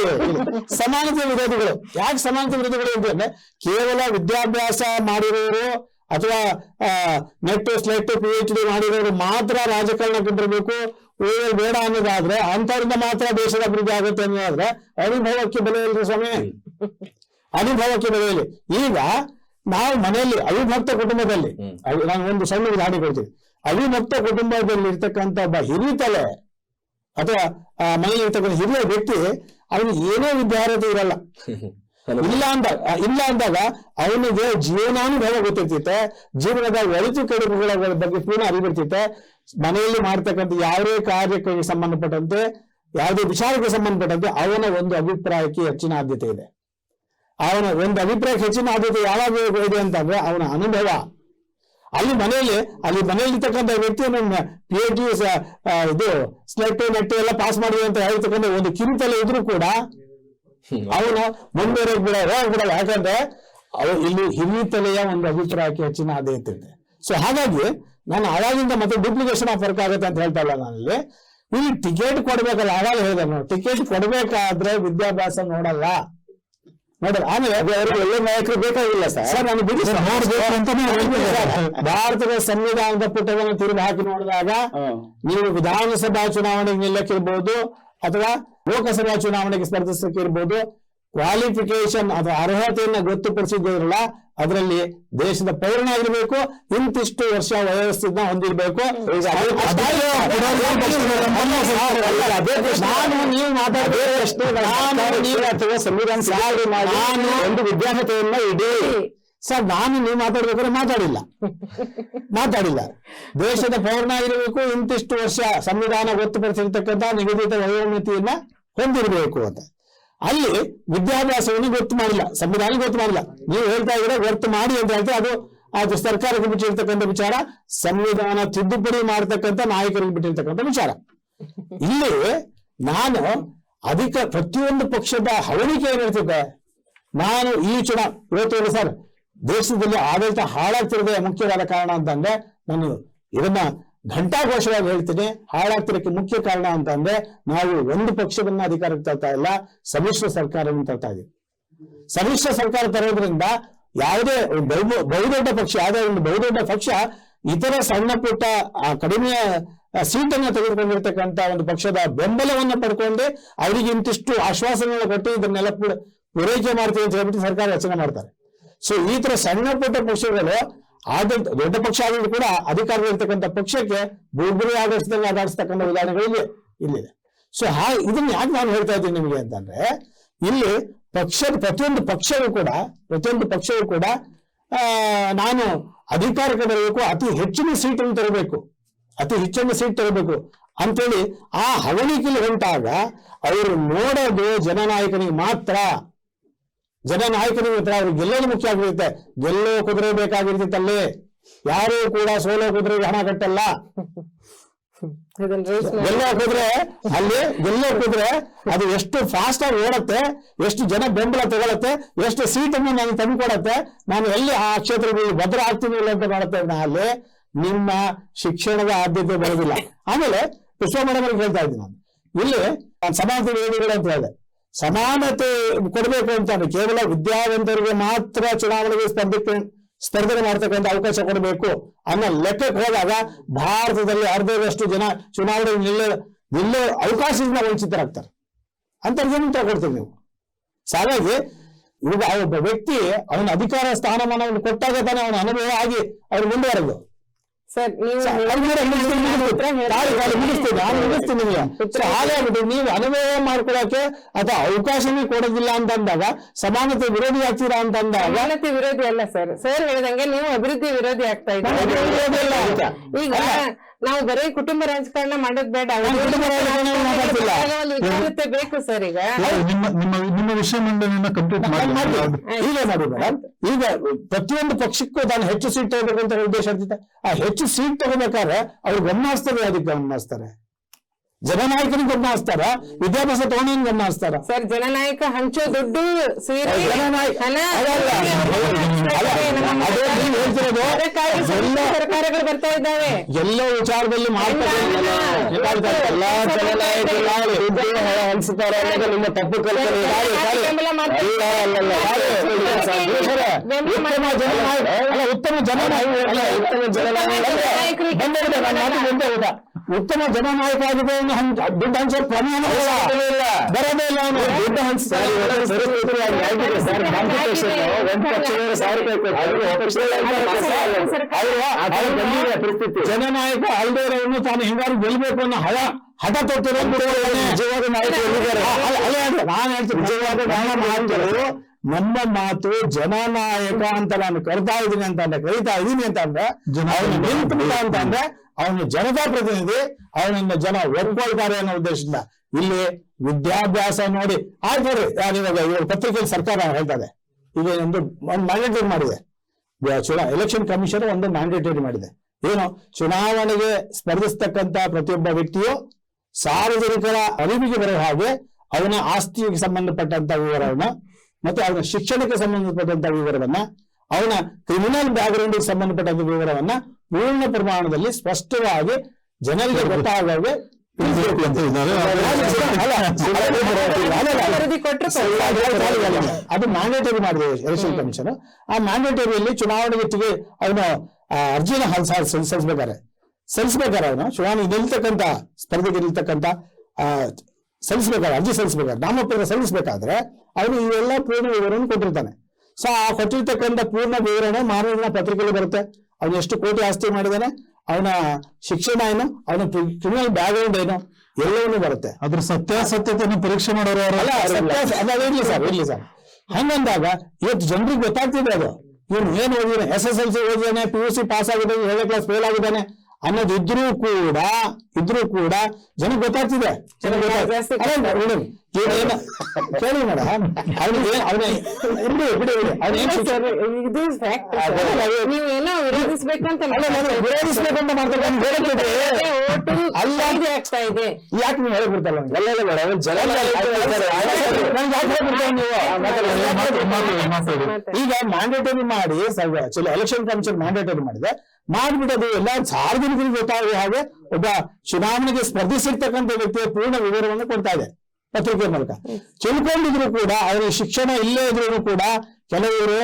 ಸಮಾನತೆ ವಿರೋಧಿಗಳು. ಯಾಕೆ ಸಮಾನತೆ ವಿರೋಧಿಗಳು ಅಂತಂದ್ರೆ ಕೇವಲ ವಿದ್ಯಾಭ್ಯಾಸ ಮಾಡಿರೋರು ಅಥವಾ ನೆಟ್ಟು ಸ್ಲೆಟ್ಟು ಪಿ ಎಚ್ ಡಿ ಮಾಡಿರೋರು ಮಾತ್ರ ರಾಜಕಾರಣಕ್ಕೆ ಬರಬೇಕು ಓದಲ್ ಬೇಡ ಅನ್ನೋದಾದ್ರೆ ಅಂತವರಿಂದ ಮಾತ್ರ ದೇಶದ ಅಭಿವೃದ್ಧಿ ಆಗುತ್ತೆ ಅನ್ನೋದಾದ್ರೆ ಅನುಭವಕ್ಕೆ ಬೆಲೆ ಇಲ್ರಿ ಸ್ವಾಮಿ. ಅನುಭವಕ್ಕೆ ಬೆಲೆ ಇಲ್ಲ ಈಗ ನಾವು ಮನೆಯಲ್ಲಿ ಅವಿಭಕ್ತ ಕುಟುಂಬದಲ್ಲಿ ನಾನು ಒಂದು ಸಣ್ಣ ಉದಾಹರಣೆ ಕೊಡ್ತೀನಿ. ಅವಿಭಕ್ತ ಕುಟುಂಬದಲ್ಲಿ ಇರ್ತಕ್ಕಂಥ ಒಬ್ಬ ಹಿರಿತಲೆ ಅಥವಾ ಮನೆಯಲ್ಲಿ ಇರ್ತಕ್ಕಂಥ ಹಿರಿಯ ವ್ಯಕ್ತಿ ಅವನಿಗೆ ಏನೇ ವಿದ್ಯಾರ್ಹತೆ ಇರಲ್ಲ. ಇಲ್ಲ ಅಂದಾಗ ಇಲ್ಲ ಅಂದಾಗ ಅವನಿಗೆ ಜೀವನಾನುಭವ ಗೊತ್ತಿರ್ತೈತೆ, ಜೀವನದ ಒಳಿತು ಕೆಡುಕುಗಳ ಬಗ್ಗೆ ಪೂರ್ಣ ಅರಿವಿರ್ತೈತೆ ಮನೆಯಲ್ಲಿ ಮಾಡ್ತಕ್ಕಂಥ ಯಾವುದೇ ಕಾರ್ಯಕ್ಕೆ ಸಂಬಂಧಪಟ್ಟಂತೆ, ಯಾವುದೇ ವಿಚಾರಕ್ಕೆ ಸಂಬಂಧಪಟ್ಟಂತೆ ಅವನ ಒಂದು ಅಭಿಪ್ರಾಯಕ್ಕೆ ಹೆಚ್ಚಿನ ಆದ್ಯತೆ ಇದೆ. ಅವನ ಒಂದು ಅಭಿಪ್ರಾಯಕ್ಕೆ ಹೆಚ್ಚಿನ ಆದ್ಯತೆ ಯಾವಾಗ ಇದೆ ಅಂತಂದ್ರೆ ಅವನ ಅನುಭವ. ಅಲ್ಲಿ ಮನೆಯಲ್ಲಿ ಅಲ್ಲಿ ಮನೆಯಲ್ಲಿ ಇರ್ತಕ್ಕಂಥ ವ್ಯಕ್ತಿಯನ್ನು ಪಿ ಎಚ್ ಡಿ ಇದು ಸ್ಲೆಟ್ ನೆಟ್ ಎಲ್ಲ ಪಾಸ್ ಮಾಡಿದೆ ಅಂತ ಹೇಳ್ತಕ್ಕಂಥ ಒಂದು ಕಿರುತಲೆ ಇದ್ರೂ ಕೂಡ ಅವನು ಮುಂದುವರೆಗೆ ಬಿಡ ಬಿಡಲ್ಲ ಯಾಕಂದ್ರೆ ಅವ ಇಲ್ಲಿ ಹಿರಿತಲೆಯ ಒಂದು ಅಭಿಪ್ರಾಯಕ್ಕೆ ಹೆಚ್ಚಿನ ಆದ್ಯತೆ ಇದೆ ಸೊ ಹಾಗಾಗಿ ನಾನು ಅವಾಗಿಂದ ಮತ್ತೆ ಡೂಪ್ಲಿಕೇಶನ್ ಆಫ್ ವರ್ಕ್ ಆಗುತ್ತೆ ಅಂತ ಹೇಳ್ತಾ ಇಲ್ಲ ನಾನಲ್ಲಿ. ಇಲ್ಲಿ ಟಿಕೆಟ್ ಕೊಡ್ಬೇಕಲ್ಲ ಆವಾಗ ಹೇಳಿದೆ ನಾನು. ಟಿಕೆಟ್ ಕೊಡ್ಬೇಕಾದ್ರೆ ವಿದ್ಯಾಭ್ಯಾಸ ನೋಡಲ್ಲ. ನೋಡಲ್ಲ ಆಮೇಲೆ ಅವ್ರಿಗೆ ಒಳ್ಳೆ ನಾಯಕರು ಬೇಕಾಗಿಲ್ಲ ಸರ್. ನಾನು ಬಿಡಿ ಭಾರತದ ಸಂವಿಧಾನದ ಪುಟವನ್ನು ತಿರುಗಿ ಹಾಕಿ ನೋಡಿದಾಗ ನೀವು ವಿಧಾನಸಭಾ ಚುನಾವಣೆಗೆ ನಿಲ್ಲಕ್ಕಿರ್ಬೋದು ಅಥವಾ ಲೋಕಸಭಾ ಚುನಾವಣೆಗೆ ಸ್ಪರ್ಧಿಸಕ್ಕಿರ್ಬೋದು ಕ್ವಾಲಿಫಿಕೇಶನ್ ಅಥವಾ ಅರ್ಹತೆಯನ್ನ ಗೊತ್ತುಪಡಿಸಿದ್ದಿರಲ್ಲ ಅದರಲ್ಲಿ ದೇಶದ ಪೌರನಾಗಿರ್ಬೇಕು ಇಂತಿಷ್ಟು ವರ್ಷ ವಯಸ್ಸನ್ನ ಹೊಂದಿರ್ಬೇಕು. ನಾನು ಸಂವಿಧಾನ ಒಂದು ವಿದ್ಯಾರ್ಹತೆಯನ್ನ ಇಡೀ. ಸರ್ ನಾನು ನೀವು ಮಾತಾಡ್ಬೇಕಾದ್ರೆ ಮಾತಾಡಿಲ್ಲ. ಮಾತಾಡಿಲ್ಲ. ದೇಶದ ಪೌರನಾಗಿರ್ಬೇಕು ಇಂತಿಷ್ಟು ವರ್ಷ ಸಂವಿಧಾನ ಗೊತ್ತುಪಡಿಸಿರ್ತಕ್ಕಂಥ ನಿಗದಿತ ವಯೋಮಿತಿಯನ್ನ ಹೊಂದಿರಬೇಕು ಅಂತ. ಅಲ್ಲಿ ವಿದ್ಯಾಭ್ಯಾಸವನ್ನು ಗೊತ್ತು ಮಾಡಿಲ್ಲ ಸಂವಿಧಾನ ಗೊತ್ತು ಮಾಡಿಲ್ಲ. ನೀವು ಹೇಳ್ತಾ ಇದ್ರೆ ಗೊತ್ತು ಮಾಡಿ ಅಂತ ಹೇಳ್ತಾರೆ ಅದು ಅದು ಸರ್ಕಾರಕ್ಕೆ ಬಿಟ್ಟಿರ್ತಕ್ಕಂಥ ವಿಚಾರ ಸಂವಿಧಾನ ತಿದ್ದುಪಡಿ ಮಾಡತಕ್ಕಂಥ ನಾಯಕರಿಗೆ ಬಿಟ್ಟಿರ್ತಕ್ಕಂಥ ವಿಚಾರ. ಇಲ್ಲಿ ನಾನು ಅಧಿಕ ಪ್ರತಿಯೊಂದು ಪಕ್ಷದ ಹವಣಿಕೆ ಏನಿರ್ತದೆ ನಾನು ಈ ಚುನಾವಣೆ ಸರ್? ದೇಶದಲ್ಲಿ ಆಡಳಿತ ಹಾಳಾಗ್ತಿರೋದೇ ಮುಖ್ಯವಾದ ಕಾರಣ ಅಂತಂದ್ರೆ ನಾನು ಇದನ್ನ ಘಂಟಾಘೋಷವಾಗಿ ಹೇಳ್ತೀನಿ. ಹಾಳಾಗ್ತಿರೋಕ್ಕೆ ಮುಖ್ಯ ಕಾರಣ ಅಂತಂದ್ರೆ ನಾವು ಒಂದು ಪಕ್ಷವನ್ನ ಅಧಿಕಾರಕ್ಕೆ ತರ್ತಾ ಇಲ್ಲ, ಸಮ್ಮಿಶ್ರ ಸರ್ಕಾರವನ್ನು ತರ್ತಾ ಇದೀವಿ. ಸಮ್ಮಿಶ್ರ ಸರ್ಕಾರ ತರೋದ್ರಿಂದ ಯಾವುದೇ ಬಹು- ಬಹುದೊಡ್ಡ ಪಕ್ಷ, ಯಾವುದೇ ಒಂದು ಬಹುದೊಡ್ಡ ಪಕ್ಷ ಇತರ ಸಣ್ಣ ಪುಟ್ಟ ಕಡಿಮೆ ಸೀಟನ್ನ ತೆಗೆದುಕೊಂಡಿರ್ತಕ್ಕಂಥ ಒಂದು ಪಕ್ಷದ ಬೆಂಬಲವನ್ನು ಪಡ್ಕೊಂಡು ಅವರಿಗೆ ಇಂತಿಷ್ಟು ಆಶ್ವಾಸನೆಗಳು ಕೊಟ್ಟು ಇದನ್ನೆಲ್ಲ ಪೂರ- ಪೂರೈಕೆ ಮಾಡ್ತೀವಿ ಅಂತ ಹೇಳ್ಬಿಟ್ಟು ಸರ್ಕಾರ ರಚನೆ ಮಾಡ್ತಾರೆ. ಸೊ ಈ ತರ ಸಣ್ಣ ಪುಟ್ಟ ಪಕ್ಷಗಳು ಆಡಳಿತ, ದೊಡ್ಡ ಪಕ್ಷ ಆದರೂ ಕೂಡ ಅಧಿಕಾರದಲ್ಲಿರ್ತಕ್ಕಂಥ ಪಕ್ಷಕ್ಕೆ ಬುರ್ಬುರಿ ಆಡಳಿತದಲ್ಲಿ ಆಡಾಡಿಸ್ತಕ್ಕಂಥ ಉದಾಹರಣೆಗಳು ಇಲ್ಲಿ ಇಲ್ಲಿದೆ. ಸೊ ಹಾ ಇದನ್ನ ಯಾಕೆ ನಾನು ಹೇಳ್ತಾ ಇದ್ದೀನಿ ನಿಮಗೆ ಅಂತಂದ್ರೆ, ಇಲ್ಲಿ ಪಕ್ಷದ, ಪ್ರತಿಯೊಂದು ಪಕ್ಷವೂ ಕೂಡ, ಪ್ರತಿಯೊಂದು ಪಕ್ಷವೂ ಕೂಡ ನಾನು ಅಧಿಕಾರಕ್ಕೆ ಬರಬೇಕು ಅತಿ ಹೆಚ್ಚಿನ ಸೀಟನ್ನು ತರಬೇಕು, ಅತಿ ಹೆಚ್ಚಿನ ಸೀಟ್ ತರಬೇಕು ಅಂತೇಳಿ ಆ ಹವಣಿಕೆಯಲ್ಲಿ ಹೊಂಟಾಗ ಅವರು ನೋಡೋದು ಜನನಾಯಕನಿಗೆ ಮಾತ್ರ. ಜನನಾಯಕನಿಗೆ ಇರ್ತಾರೆ ಅವ್ರಿಗೆ ಗೆಲ್ಲೋದು ಮುಖ್ಯ ಆಗಿರುತ್ತೆ. ಗೆಲ್ಲೋ ಕುದುರೆ ಬೇಕಾಗಿರ್ತಿತ್ತಲ್ಲಿ ಯಾರು ಕೂಡ ಸೋಲೋ ಕುದುರೆಗೆ ಹಣ ಕಟ್ಟಲ್ಲ. ಗೆಲ್ಲೋ ಕುದುರೆ ಅಲ್ಲಿ ಗೆಲ್ಲೋ ಕುದುರೆ ಅದು ಎಷ್ಟು ಫಾಸ್ಟ್ ಆಗಿ ಓಡತ್ತೆ ಎಷ್ಟು ಜನ ಬೆಂಬಲ ತಗೊಳತ್ತೆ ಎಷ್ಟು ಸೀಟನ್ನು ನಾನು ತಂದುಕೊಡತ್ತೆ ನಾನು ಎಲ್ಲಿ ಆ ಕ್ಷೇತ್ರದಲ್ಲಿ ಭದ್ರ ಆಗ್ತೀನಿ ಇಲ್ಲ ಅಂತ ಮಾಡುತ್ತೆ ಅಲ್ಲಿ ನಿಮ್ಮ ಶಿಕ್ಷಣದ ಆದ್ಯತೆ ಬರೋದಿಲ್ಲ. ಆಮೇಲೆ ಪುಷ್ಪ ಮೇಡಮ್ ಅವ್ರಿಗೆ ಹೇಳ್ತಾ ಇದ್ದೀನಿ ನಾನು. ಇಲ್ಲಿ ನಾನು ಸಮಾನತೆ ವೇದಿಕೆಗಳು ಅಂತ ಹೇಳಿದೆ. ಸಮಾನತೆ ಕೊಡಬೇಕು ಅಂತ ಕೇವಲ ವಿದ್ಯಾವಂತರಿಗೆ ಮಾತ್ರ ಚುನಾವಣೆಗೆ ಸ್ಪರ್ಧಕ್ಕೆ ಸ್ಪರ್ಧನೆ ಮಾಡ್ತಕ್ಕಂಥ ಅವಕಾಶ ಕೊಡಬೇಕು ಅನ್ನೋ ಲೆಕ್ಕಕ್ಕೆ ಹೋದಾಗ ಭಾರತದಲ್ಲಿ ಅರ್ಧದಷ್ಟು ಜನ ಚುನಾವಣೆ ನಿಲ್ಲ ನಿಲ್ಲೋ ಅವಕಾಶದಿಂದ ವಂಚಿತರಾಗ್ತಾರೆ. ಅಂತರ್ಗೇನು ತಗೊಳ್ತೀವಿ ನೀವು? ಹಾಗಾಗಿ ಇವಾಗ ಒಬ್ಬ ವ್ಯಕ್ತಿ ಅವನ ಅಧಿಕಾರ ಸ್ಥಾನಮಾನವನ್ನು ಕೊಟ್ಟಾಗ ತಾನೇ ಅವನ ಅನುಭವ ಆಗಿ ಅವ್ರು ಮುಂದುವರೆದು. ಸರ್ ನೀವು ಸೊ ಅಲ್ಲಿಂದ ಮುಗಿಸ್ತೀನಿ, ಮುಗಿಸ್ತೀನಿ. ತಾಳಿ, ತಾಳಿ, ಮುಗಿಸ್ತೀನಿ, ನಾನು ಮುಗಿಸ್ತೀನಿ ನಿಮಗೆ. ಸೊ ಹಾಗಾಗ್ಬಿಟ್ಟು ನೀವು ಅನುಭವ ಮಾಡ್ಕೊಳಕ್ಕೆ ಅಥವಾ ಅವಕಾಶನೇ ಕೊಡೋದಿಲ್ಲ ಅಂತಂದಾಗ ಸಮಾನತೆ ವಿರೋಧಿ ಆಗ್ತೀರಾ ಅಂತಂದಾಗ ಸಮಾನತೆ ವಿರೋಧಿ ಅಲ್ಲ ಸರ್ ಸರ್ ಹೇಳಿದಂಗೆ ನೀವು ಅಭಿವೃದ್ಧಿ ವಿರೋಧಿ ಆಗ್ತಾ ನಾನು ಅಭಿವೃದ್ಧಿ ವಿರೋಧಿ ಅಲ್ಲ. ಇದ್ದೀರಿ ಈಗ ನಾವು ಬರೀ ಕುಟುಂಬ ರಾಜಕಾರಣ ಮಾಡೋದ್ ಬೇಡ. ವಿಚಾರತೆ ಬೇಕು ಸರ್ ಈಗ. ನಿಮ್ಮ ವಿಷಯ ಮಂಡನೆಯನ್ನ ಕಂಪ್ಲೀಟ್ ಮಾಡಿ. ಈಗ ಈಗ ಪ್ರತಿಯೊಂದು ಪಕ್ಷಕ್ಕೂ ತಾನು ಹೆಚ್ಚು ಸೀಟ್ ತಗೋಬೇಕು ಅಂತ ಉದ್ದೇಶ ಇರ್ತಿದೆ ಆ ಹೆಚ್ಚು ಸೀಟ್ ತಗೋಬೇಕಾದ್ರೆ ಅವ್ರು ಗಮನ ಹರಿಸ್ತಾರೆ ಅದಕ್ಕೆ ಗಮನ ಹರಿಸ್ತಾರೆ? ಜನನಾಯಕನಿಗೆ ಗಮನ ಹಸ್ತಾರ ವಿದ್ಯಾಭ್ಯಾಸ ತಗೊಂಡಿನ ಗಮನ ಹಸ್ತಾರ ಸರ್ ಜನನಾಯಕ ಹಂಚೋ ದುಡ್ಡು ಸೀರೆ ಸರ್ಕಾರಗಳು ಬರ್ತಾ ಇದ್ದಾವೆ ಎಲ್ಲ ವಿಚಾರದಲ್ಲಿ ದುಡ್ಡು ನಿಮ್ಮ ತಪ್ಪು ಉತ್ತಮ ಜನನಾಯಕ ಅಲ್ಲ ಉತ್ತಮ ಜನನಾಯಕ ಉತ್ತಮ ಜನನಾಯಕ ಆಗಿದೆ ದುಡ್ಡು ಹಂಚೋ ಪ್ರಮಾಣ ಇಲ್ಲ ಬರೋದೇ ಇಲ್ಲ ಅವನು. ದುಡ್ಡು ಹಂಚ್ತಾರೆ ಜನನಾಯಕ ಅಲ್ಲದೆ ಇರೋನು ತಾನು ಹಿಂಗಾರು ಗೆಲ್ಬೇಕು ಅನ್ನೋ ಹಳ ಹಠ ತೊಟ್ಟಿರೋ ನಿಜವಾದ ನಾಯಕ ನಾನು ಹೇಳ್ತೀನಿ. ನಿಜವಾದ ನಾಯಕ ನಮ್ಮ ಮಾತು ಜನನಾಯಕ ಅಂತ ನಾನು ಕರಿತಾ ಇದ್ದೀನಿ ಅಂತ ಅಂದ್ರೆ ಕರಿತಾ ಇದ್ದೀನಿ ಅಂತ ಅಂದ್ರೆ ಅವನು ನಿಂತಿಲ್ಲ ಅಂತ ಅಂದ್ರೆ ಅವನು ಜನತಾ ಪ್ರತಿನಿಧಿ ಅವನನ್ನ ಜನ ಒಪ್ಕೊಳ್ತಾರೆ ಅನ್ನೋ ಉದ್ದೇಶದಿಂದ. ಇಲ್ಲಿ ವಿದ್ಯಾಭ್ಯಾಸ ನೋಡಿ ಆಯ್ತು ಯಾರಿವಾಗ ಇವರು ಇವಾಗ ಪತ್ರಿಕೆಯಲ್ಲಿ ಸರ್ಕಾರ ಹೇಳ್ತಾರೆ. ಇದು ಒಂದು ಒಂದು ಮ್ಯಾಂಡೇಟರಿ ಮಾಡಿದೆ. ಎಲೆಕ್ಷನ್ ಕಮಿಷನ್ ಒಂದು ಮ್ಯಾಂಡೇಟರಿ ಮಾಡಿದೆ. ಏನು? ಚುನಾವಣೆಗೆ ಸ್ಪರ್ಧಿಸ್ತಕ್ಕಂತ ಪ್ರತಿಯೊಬ್ಬ ವ್ಯಕ್ತಿಯು ಸಾರ್ವಜನಿಕರ ಅರಿವಿಗೆ ಬರೋ ಹಾಗೆ ಅವನ ಆಸ್ತಿಗೆ ಸಂಬಂಧಪಟ್ಟಂತ ವಿವರವನ್ನ ಮತ್ತೆ ಅವನ ಶಿಕ್ಷಣಕ್ಕೆ ಸಂಬಂಧಪಟ್ಟಂತ ವಿವರವನ್ನ ಅವನ ಕ್ರಿಮಿನಲ್ ಬ್ಯಾಕ್ಗ್ರೌಂಡ್ ಸಂಬಂಧಪಟ್ಟಂತ ವಿವರವನ್ನ ಪೂರ್ಣ ಪ್ರಮಾಣದಲ್ಲಿ ಸ್ಪಷ್ಟವಾಗಿ ಜನರಿಗೆ ಗೊತ್ತಾಗವೆ ತಿಳಿಸ್ಬೇಕು ಅಂತ ಇದ್ದಾರೆ ಅಲ್ಲ, ಅಲ್ಲ, ಅಲ್ಲ, ವರದಿ ಕೊಟ್ಟರು ಅದು ಮ್ಯಾಂಡೇಟರಿ ಮಾಡಿದೆ ಎಲೆಕ್ಷನ್ ಕಮಿಷನ್ ಆ ಮ್ಯಾಂಡೇಟರಿಯಲ್ಲಿ ಚುನಾವಣೆಗೆ ತಿಗೆ ಅವನ ಅರ್ಜಿನ ಸಲ್ಲಿಸಬೇಕಾರೆ ಸಲ್ಲಿಸಬೇಕಾರೆ ಸಲ್- ಸಲ್ಲಿಸ್ಬೇಕಾರೆ ಸಲ್ಲಿಸ್ಬೇಕಾರೆ ಅವನು ಚುನಾವಣೆ ನಿಲ್ತಕ್ಕಂತ ಸ್ಪರ್ಧೆಗೆ ನಿಲ್ತಕ್ಕಂತ ಆ, ಸಲ್ಲಿಸ್ಬೇಕಾದ್ರೆ ಅರ್ಜಿ ಸಲ್ಲಿಸಬೇಕಾದ್ರೆ ನಾಮಪತ್ರ ಸಲ್ಲಿಸಬೇಕಾದ್ರೆ ಅವನು ಇವೆಲ್ಲ ಪೂರ್ಣ ವಿವರಣೆ ಕೊಟ್ಟಿರ್ತಾನೆ. ಸೊ ಆ ಕೊಟ್ಟಿರ್ತಕ್ಕಂಥ ಪೂರ್ಣ ವಿವರಣೆ ಮಾನವನ ಪತ್ರಿಕೆಯಲ್ಲಿ ಬರುತ್ತೆ. ಅವನು ಎಷ್ಟು ಕೋಟಿ ಆಸ್ತಿ ಮಾಡಿದಾನೆ ಅವನ ಶಿಕ್ಷಣ ಏನು ಅವನ ಕ್ರಿಮಿನಲ್ ಬ್ಯಾಕ್ಗ್ರೌಂಡ್ ಏನು ಎಲ್ಲವನ್ನೂ ಬರುತ್ತೆ. ಅದ್ರ ಸತ್ಯಾಸತ್ಯತೆಯನ್ನು ಪರೀಕ್ಷೆ ಮಾಡೋರು ಇರ್ಲಿ ಸರ್ ಇರ್ಲಿ ಸರ್. ಹಂಗಂದಾಗ ಇವತ್ತು ಜನರಿಗೆ ಗೊತ್ತಾಗ್ತಿದ್ರೆ ಅದು. ಇವನು ಏನ್ ಓದಿದಾನೆ? ಎಸ್ ಎಸ್ ಎಲ್ ಸಿ ಓದಿದಾನೆ ಪಿ ಯು ಸಿ ಪಾಸ್ ಆಗಿದ್ದಾನೆ ಏಳನೇ ಕ್ಲಾಸ್ ಫೇಲ್ ಆಗಿದ್ದಾನೆ. ಅನ್ನೋದು ಇದ್ರೂ ಕೂಡ ಇದ್ರೂ ಕೂಡ ಜನ ಗೊತ್ತಾಗ್ತಿದೆ. ಜನ ಗೊತ್ತಾಗ್ತಿದೆ. ಕೇಳಿ ಮೇಡಮ್ ವಿರೋಧಿಸ್ಬೇಕಂತ ಆಗ್ತಾ ಇದೆ. ಯಾಕೆ ನೀವು ಹೇಳ್ಬಿಡ್ತಲ್ಲ. ಈಗ ಮ್ಯಾಂಡೇಟರಿ ಮಾಡಿ ಚಲೋ ಎಲೆಕ್ಷನ್ ಕಮಿಷನ್ ಮ್ಯಾಂಡೇಟರಿ ಮಾಡಿದೆ. ಮಾಡ್ಬಿಟ್ಟದು ಎಲ್ಲ ಸಾರ್ವಜನಿಕರಿಗೆ ಗೊತ್ತಾಗುವ ಹಾಗೆ ಒಬ್ಬ ಚುನಾವಣೆಗೆ ಸ್ಪರ್ಧಿಸಿರ್ತಕ್ಕಂಥ ವ್ಯಕ್ತಿಯ ಪೂರ್ಣ ವಿವರವನ್ನು ಕೊಡ್ತಾ ಇದೆ ಪತ್ರಿಕೆ ಮೂಲಕ. ತಿಳ್ಕೊಂಡಿದ್ರು ಕೂಡ, ಅವರ ಶಿಕ್ಷಣ ಇಲ್ಲೇ ಇದ್ರು ಕೂಡ ಕೆಲವರು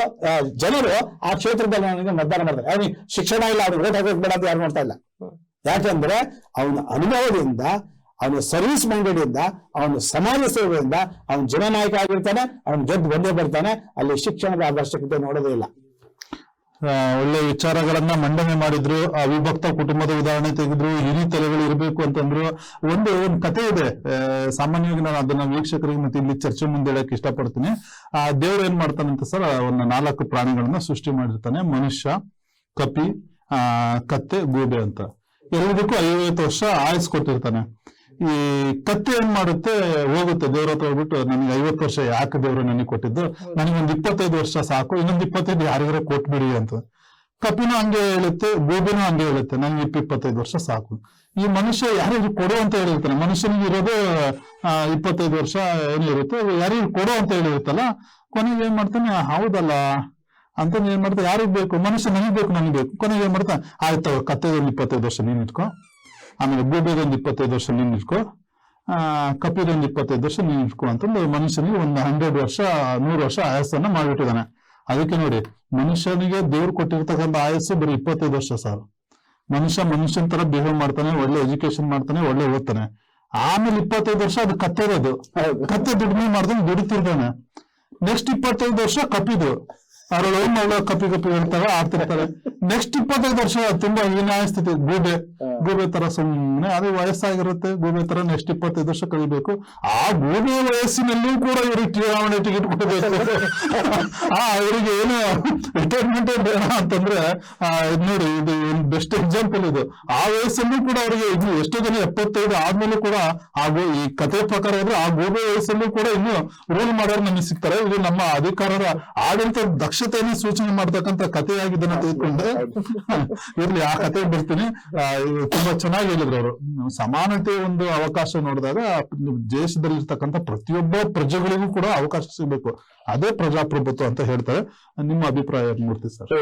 ಜನರು ಆ ಕ್ಷೇತ್ರದಲ್ಲಿ ನನಗೆ ಮತದಾನ ಮಾಡ್ತಾರೆ. ಅವನಿಗೆ ಶಿಕ್ಷಣ ಇಲ್ಲ ಅವ್ರಿಗೆ ಓಟ್ ಹಾಕೋಕ್ ಬೇಡ ಯಾರು ಮಾಡ್ತಾ ಇಲ್ಲ. ಯಾಕಂದ್ರೆ ಅವನ ಅನುಭವದಿಂದ, ಅವನ ಸರ್ವಿಸ್ ಮಂಡಳಿಯಿಂದ ಇಂದ ಅವನ ಸಮಾಜ ಸೇವೆಯಿಂದ, ಅವನ ಜನನಾಯಕ ಆಗಿರ್ತಾನೆ, ಅವನು ಗೆದ್ದು ಬಂದೇ ಬರ್ತಾನೆ, ಅಲ್ಲಿ ಶಿಕ್ಷಣದ ಅವಶ್ಯಕತೆ ನೋಡೋದೇ ಇಲ್ಲ. ಒಳ್ಳೆ ವಿಚಾರಗಳನ್ನ ಮಂಡನೆ ಮಾಡಿದ್ರು, ಆ ವಿಭಕ್ತ ಕುಟುಂಬದ ಉದಾಹರಣೆ ತೆಗೆದ್ರು, ಹಿರಿ ತಲೆಗಳು ಇರಬೇಕು ಅಂತಂದ್ರು. ಒಂದು ಒಂದು ಕತೆ ಇದೆ. ಸಾಮಾನ್ಯವಾಗಿ ನಾನು ಅದನ್ನ ವೀಕ್ಷಕರಿಗೆ ಮತ್ತೆ ಇಲ್ಲಿ ಚರ್ಚೆ ಮುಂದೆ ಹೇಳಕ್ ಇಷ್ಟಪಡ್ತೀನಿ. ಆ, ದೇವ್ರು ಏನ್ ಮಾಡ್ತಾನಂತ ಸರ್ ಒಂದು ನಾಲ್ಕು ಪ್ರಾಣಿಗಳನ್ನ ಸೃಷ್ಟಿ ಮಾಡಿರ್ತಾನೆ. ಮನುಷ್ಯ, ಕಪಿ, ಆ, ಕತ್ತೆ, ಗೂಬೆ ಅಂತ. ಎಲ್ಲದಕ್ಕೂ ಐವತ್ತು ವರ್ಷ ಆಯಸ್ ಕೊಟ್ಟಿರ್ತಾನೆ. ಈ ಕತ್ತೆ ಏನ್ ಮಾಡುತ್ತೆ ಹೋಗುತ್ತೆ. ದೇವ್ರ ಹತ್ರ ಹೋಗ್ಬಿಟ್ಟು ನನಗೆ ಐವತ್ತು ವರ್ಷ ಯಾಕೆ ದೇವ್ರು ನನಗೆ ಕೊಟ್ಟಿದ್ದು? ನನಗೆ ಒಂದು ಇಪ್ಪತ್ತೈದು ವರ್ಷ ಸಾಕು ಇನ್ನೊಂದು ಇಪ್ಪತ್ತೈದು ಯಾರಿಗಾರ ಕೊಟ್ಬಿಡಿ ಅಂತ. ಕಪಿನೂ ಹಂಗೆ ಹೇಳುತ್ತೆ ಗೋಬಿನೂ ಹಂಗೆ ಹೇಳುತ್ತೆ ನಂಗೆ ಇಪ್ಪ ಇಪ್ಪತ್ತೈದು ವರ್ಷ ಸಾಕು ಈ ಮನುಷ್ಯ ಯಾರಿಗೂ ಕೊಡು ಅಂತ ಹೇಳಿರ್ತಾನೆ. ಮನುಷ್ಯನಿಗೆ ಇರೋದು ಆ, ಇಪ್ಪತ್ತೈದು ವರ್ಷ ಏನಿರುತ್ತೆ ಯಾರಿಗೂ ಕೊಡು ಅಂತ ಹೇಳಿರುತ್ತಲ್ಲ ಕೊನೆಗೆ ಏನ್ ಮಾಡ್ತಾನೆ ಹೌದಲ್ಲ ಅಂತ ಏನ್ ಮಾಡ್ತಾನೆ ಯಾರಿಗ್ ಬೇಕು? ಮನುಷ್ಯ ನನಗ್ ಬೇಕು ನನಗ್ ಬೇಕು ಕೊನೆಗೆ ಏನ್ ಮಾಡ್ತಾನೆ ಆಯ್ತು ಕತ್ತೆದೊಂದು ಇಪ್ಪತ್ತೈದು ವರ್ಷ ನೀನ್ ಇಟ್ಕೋ ಆಮೇಲೆ ಗೂಬೆದೊಂದು ಇಪ್ಪತ್ತೈದು ವರ್ಷ ನೀನ್ ಇಟ್ಕೋ ಆ ಒಂದು ಇಪ್ಪತ್ತೈದು ವರ್ಷ ನೀನ್ ಇಟ್ಕೋ ಅಂತಂದು ಮನುಷ್ಯನಿಗೆ ಒಂದು ಹಂಡ್ರೆಡ್ ವರ್ಷ ನೂರು ವರ್ಷ ಆಯಸ್ಸನ್ನ ಮಾಡಿಬಿಟ್ಟಿದ್ದಾನೆ. ಅದಕ್ಕೆ ನೋಡಿ ಮನುಷ್ಯನಿಗೆ ದೇವ್ರು ಕೊಟ್ಟಿರ್ತಕ್ಕಂಥ ಆಯಸ್ಸು ಬರೀ ಇಪ್ಪತ್ತೈದು ವರ್ಷ ಸರ್ ಮನುಷ್ಯ ಮನುಷ್ಯನ ತರ ಬಿಹೇವ್ ಮಾಡ್ತಾನೆ ಒಳ್ಳೆ ಎಜುಕೇಶನ್ ಮಾಡ್ತಾನೆ ಒಳ್ಳೆ ಓದ್ತಾನೆ. ಆಮೇಲೆ ಇಪ್ಪತ್ತೈದು ವರ್ಷ ಅದು ಕತ್ತೆರೋದು ಕತ್ತೆ ದುಡಿಮೆ ಮಾಡ್ದಂಗೆ ದುಡಿತಿರ್ತಾನೆ. ನೆಕ್ಸ್ಟ್ ಇಪ್ಪತ್ತೈದು ವರ್ಷ ಕಪಿದು ಅವರೊಳಗೆ ಮಗಳು ಕಪ್ಪಿ ಕಪ್ಪಿ ಹೇಳ್ತಾರೆ ಆಡ್ತಿರ್ತಾರೆ. ನೆಕ್ಸ್ಟ್ ಇಪ್ಪತ್ತೈದು ವರ್ಷ ತುಂಬಾ ಹೀನಾಯ ಸ್ಥಿತಿ ಗೂಬೆ. ಗೂಬೆ ತರ ಸುಮ್ಮನೆ ಅದು ವಯಸ್ಸಾಗಿರುತ್ತೆ ಗೂಬೆ ತರ ನೆಕ್ಸ್ಟ್ ಇಪ್ಪತ್ತೈದು ವರ್ಷ ಕಳಿಬೇಕು. ಆ ಗೂಬೆ ವಯಸ್ಸಿನಲ್ಲೂ ಕೂಡ ಇವ್ರಿಗೆ ಚುನಾವಣೆ ಟಿಕೆಟ್ ಕೊಡಬೇಕು. ಆ ಅವರಿಗೆ ಏನು ರಿಟೈರ್ಮೆಂಟ್ ಬೇಡ ಅಂತಂದ್ರೆ ಆ, ಇದ್ ನೋಡಿ ಇದು ಬೆಸ್ಟ್ ಎಕ್ಸಾಂಪಲ್ ಇದು. ಆ ವಯಸ್ಸಲ್ಲೂ ಕೂಡ ಅವರಿಗೆ ಇದು ಎಷ್ಟೋ ಜನ ಎಪ್ಪತ್ತೈದು ಆದ್ಮೇಲೂ ಕೂಡ ಆ ಗೋ- ಈ ಕಥೆ ಪ್ರಕಾರ ಆದ್ರೆ ಆ ಗೋಬೆ ವಯಸ್ಸಲ್ಲೂ ಕೂಡ ಇನ್ನು ರೂಲ್ ಮಾಡೋರು ನಮಗೆ ಸಿಗ್ತಾರೆ. ಇದು ನಮ್ಮ ಅಧಿಕಾರದ ಆಡಳಿತ ದಕ್ಷತೆಯನ್ನು ಸೂಚನೆ ಮಾಡ್ತಕ್ಕಂತ ಕಥೆಯಾಗಿದ್ದನ್ನ ತಿಳ್ಕೊಂಡ್ರೆ ಇರ್ಲಿ ಆ ಕತೆ ಬಿಡ್ತೀನಿ. ತುಂಬಾ ಚೆನ್ನಾಗಿ ಹೇಳಿದ್ರು ಅವರು. ಸಮಾನತೆ ಒಂದು ಅವಕಾಶ ನೋಡಿದಾಗ ದೇಶದಲ್ಲಿರ್ತಕ್ಕಂಥ ಪ್ರತಿಯೊಬ್ಬ ಪ್ರಜೆಗಳಿಗೂ ಕೂಡ ಅವಕಾಶ ಸಿಗಬೇಕು. ಅದೇ ಪ್ರಜಾಪ್ರಭುತ್ವ ಅಂತ ಹೇಳ್ತಾರೆ. ನಿಮ್ಮ ಅಭಿಪ್ರಾಯ ಮೂರ್ತಿ ಸರ್?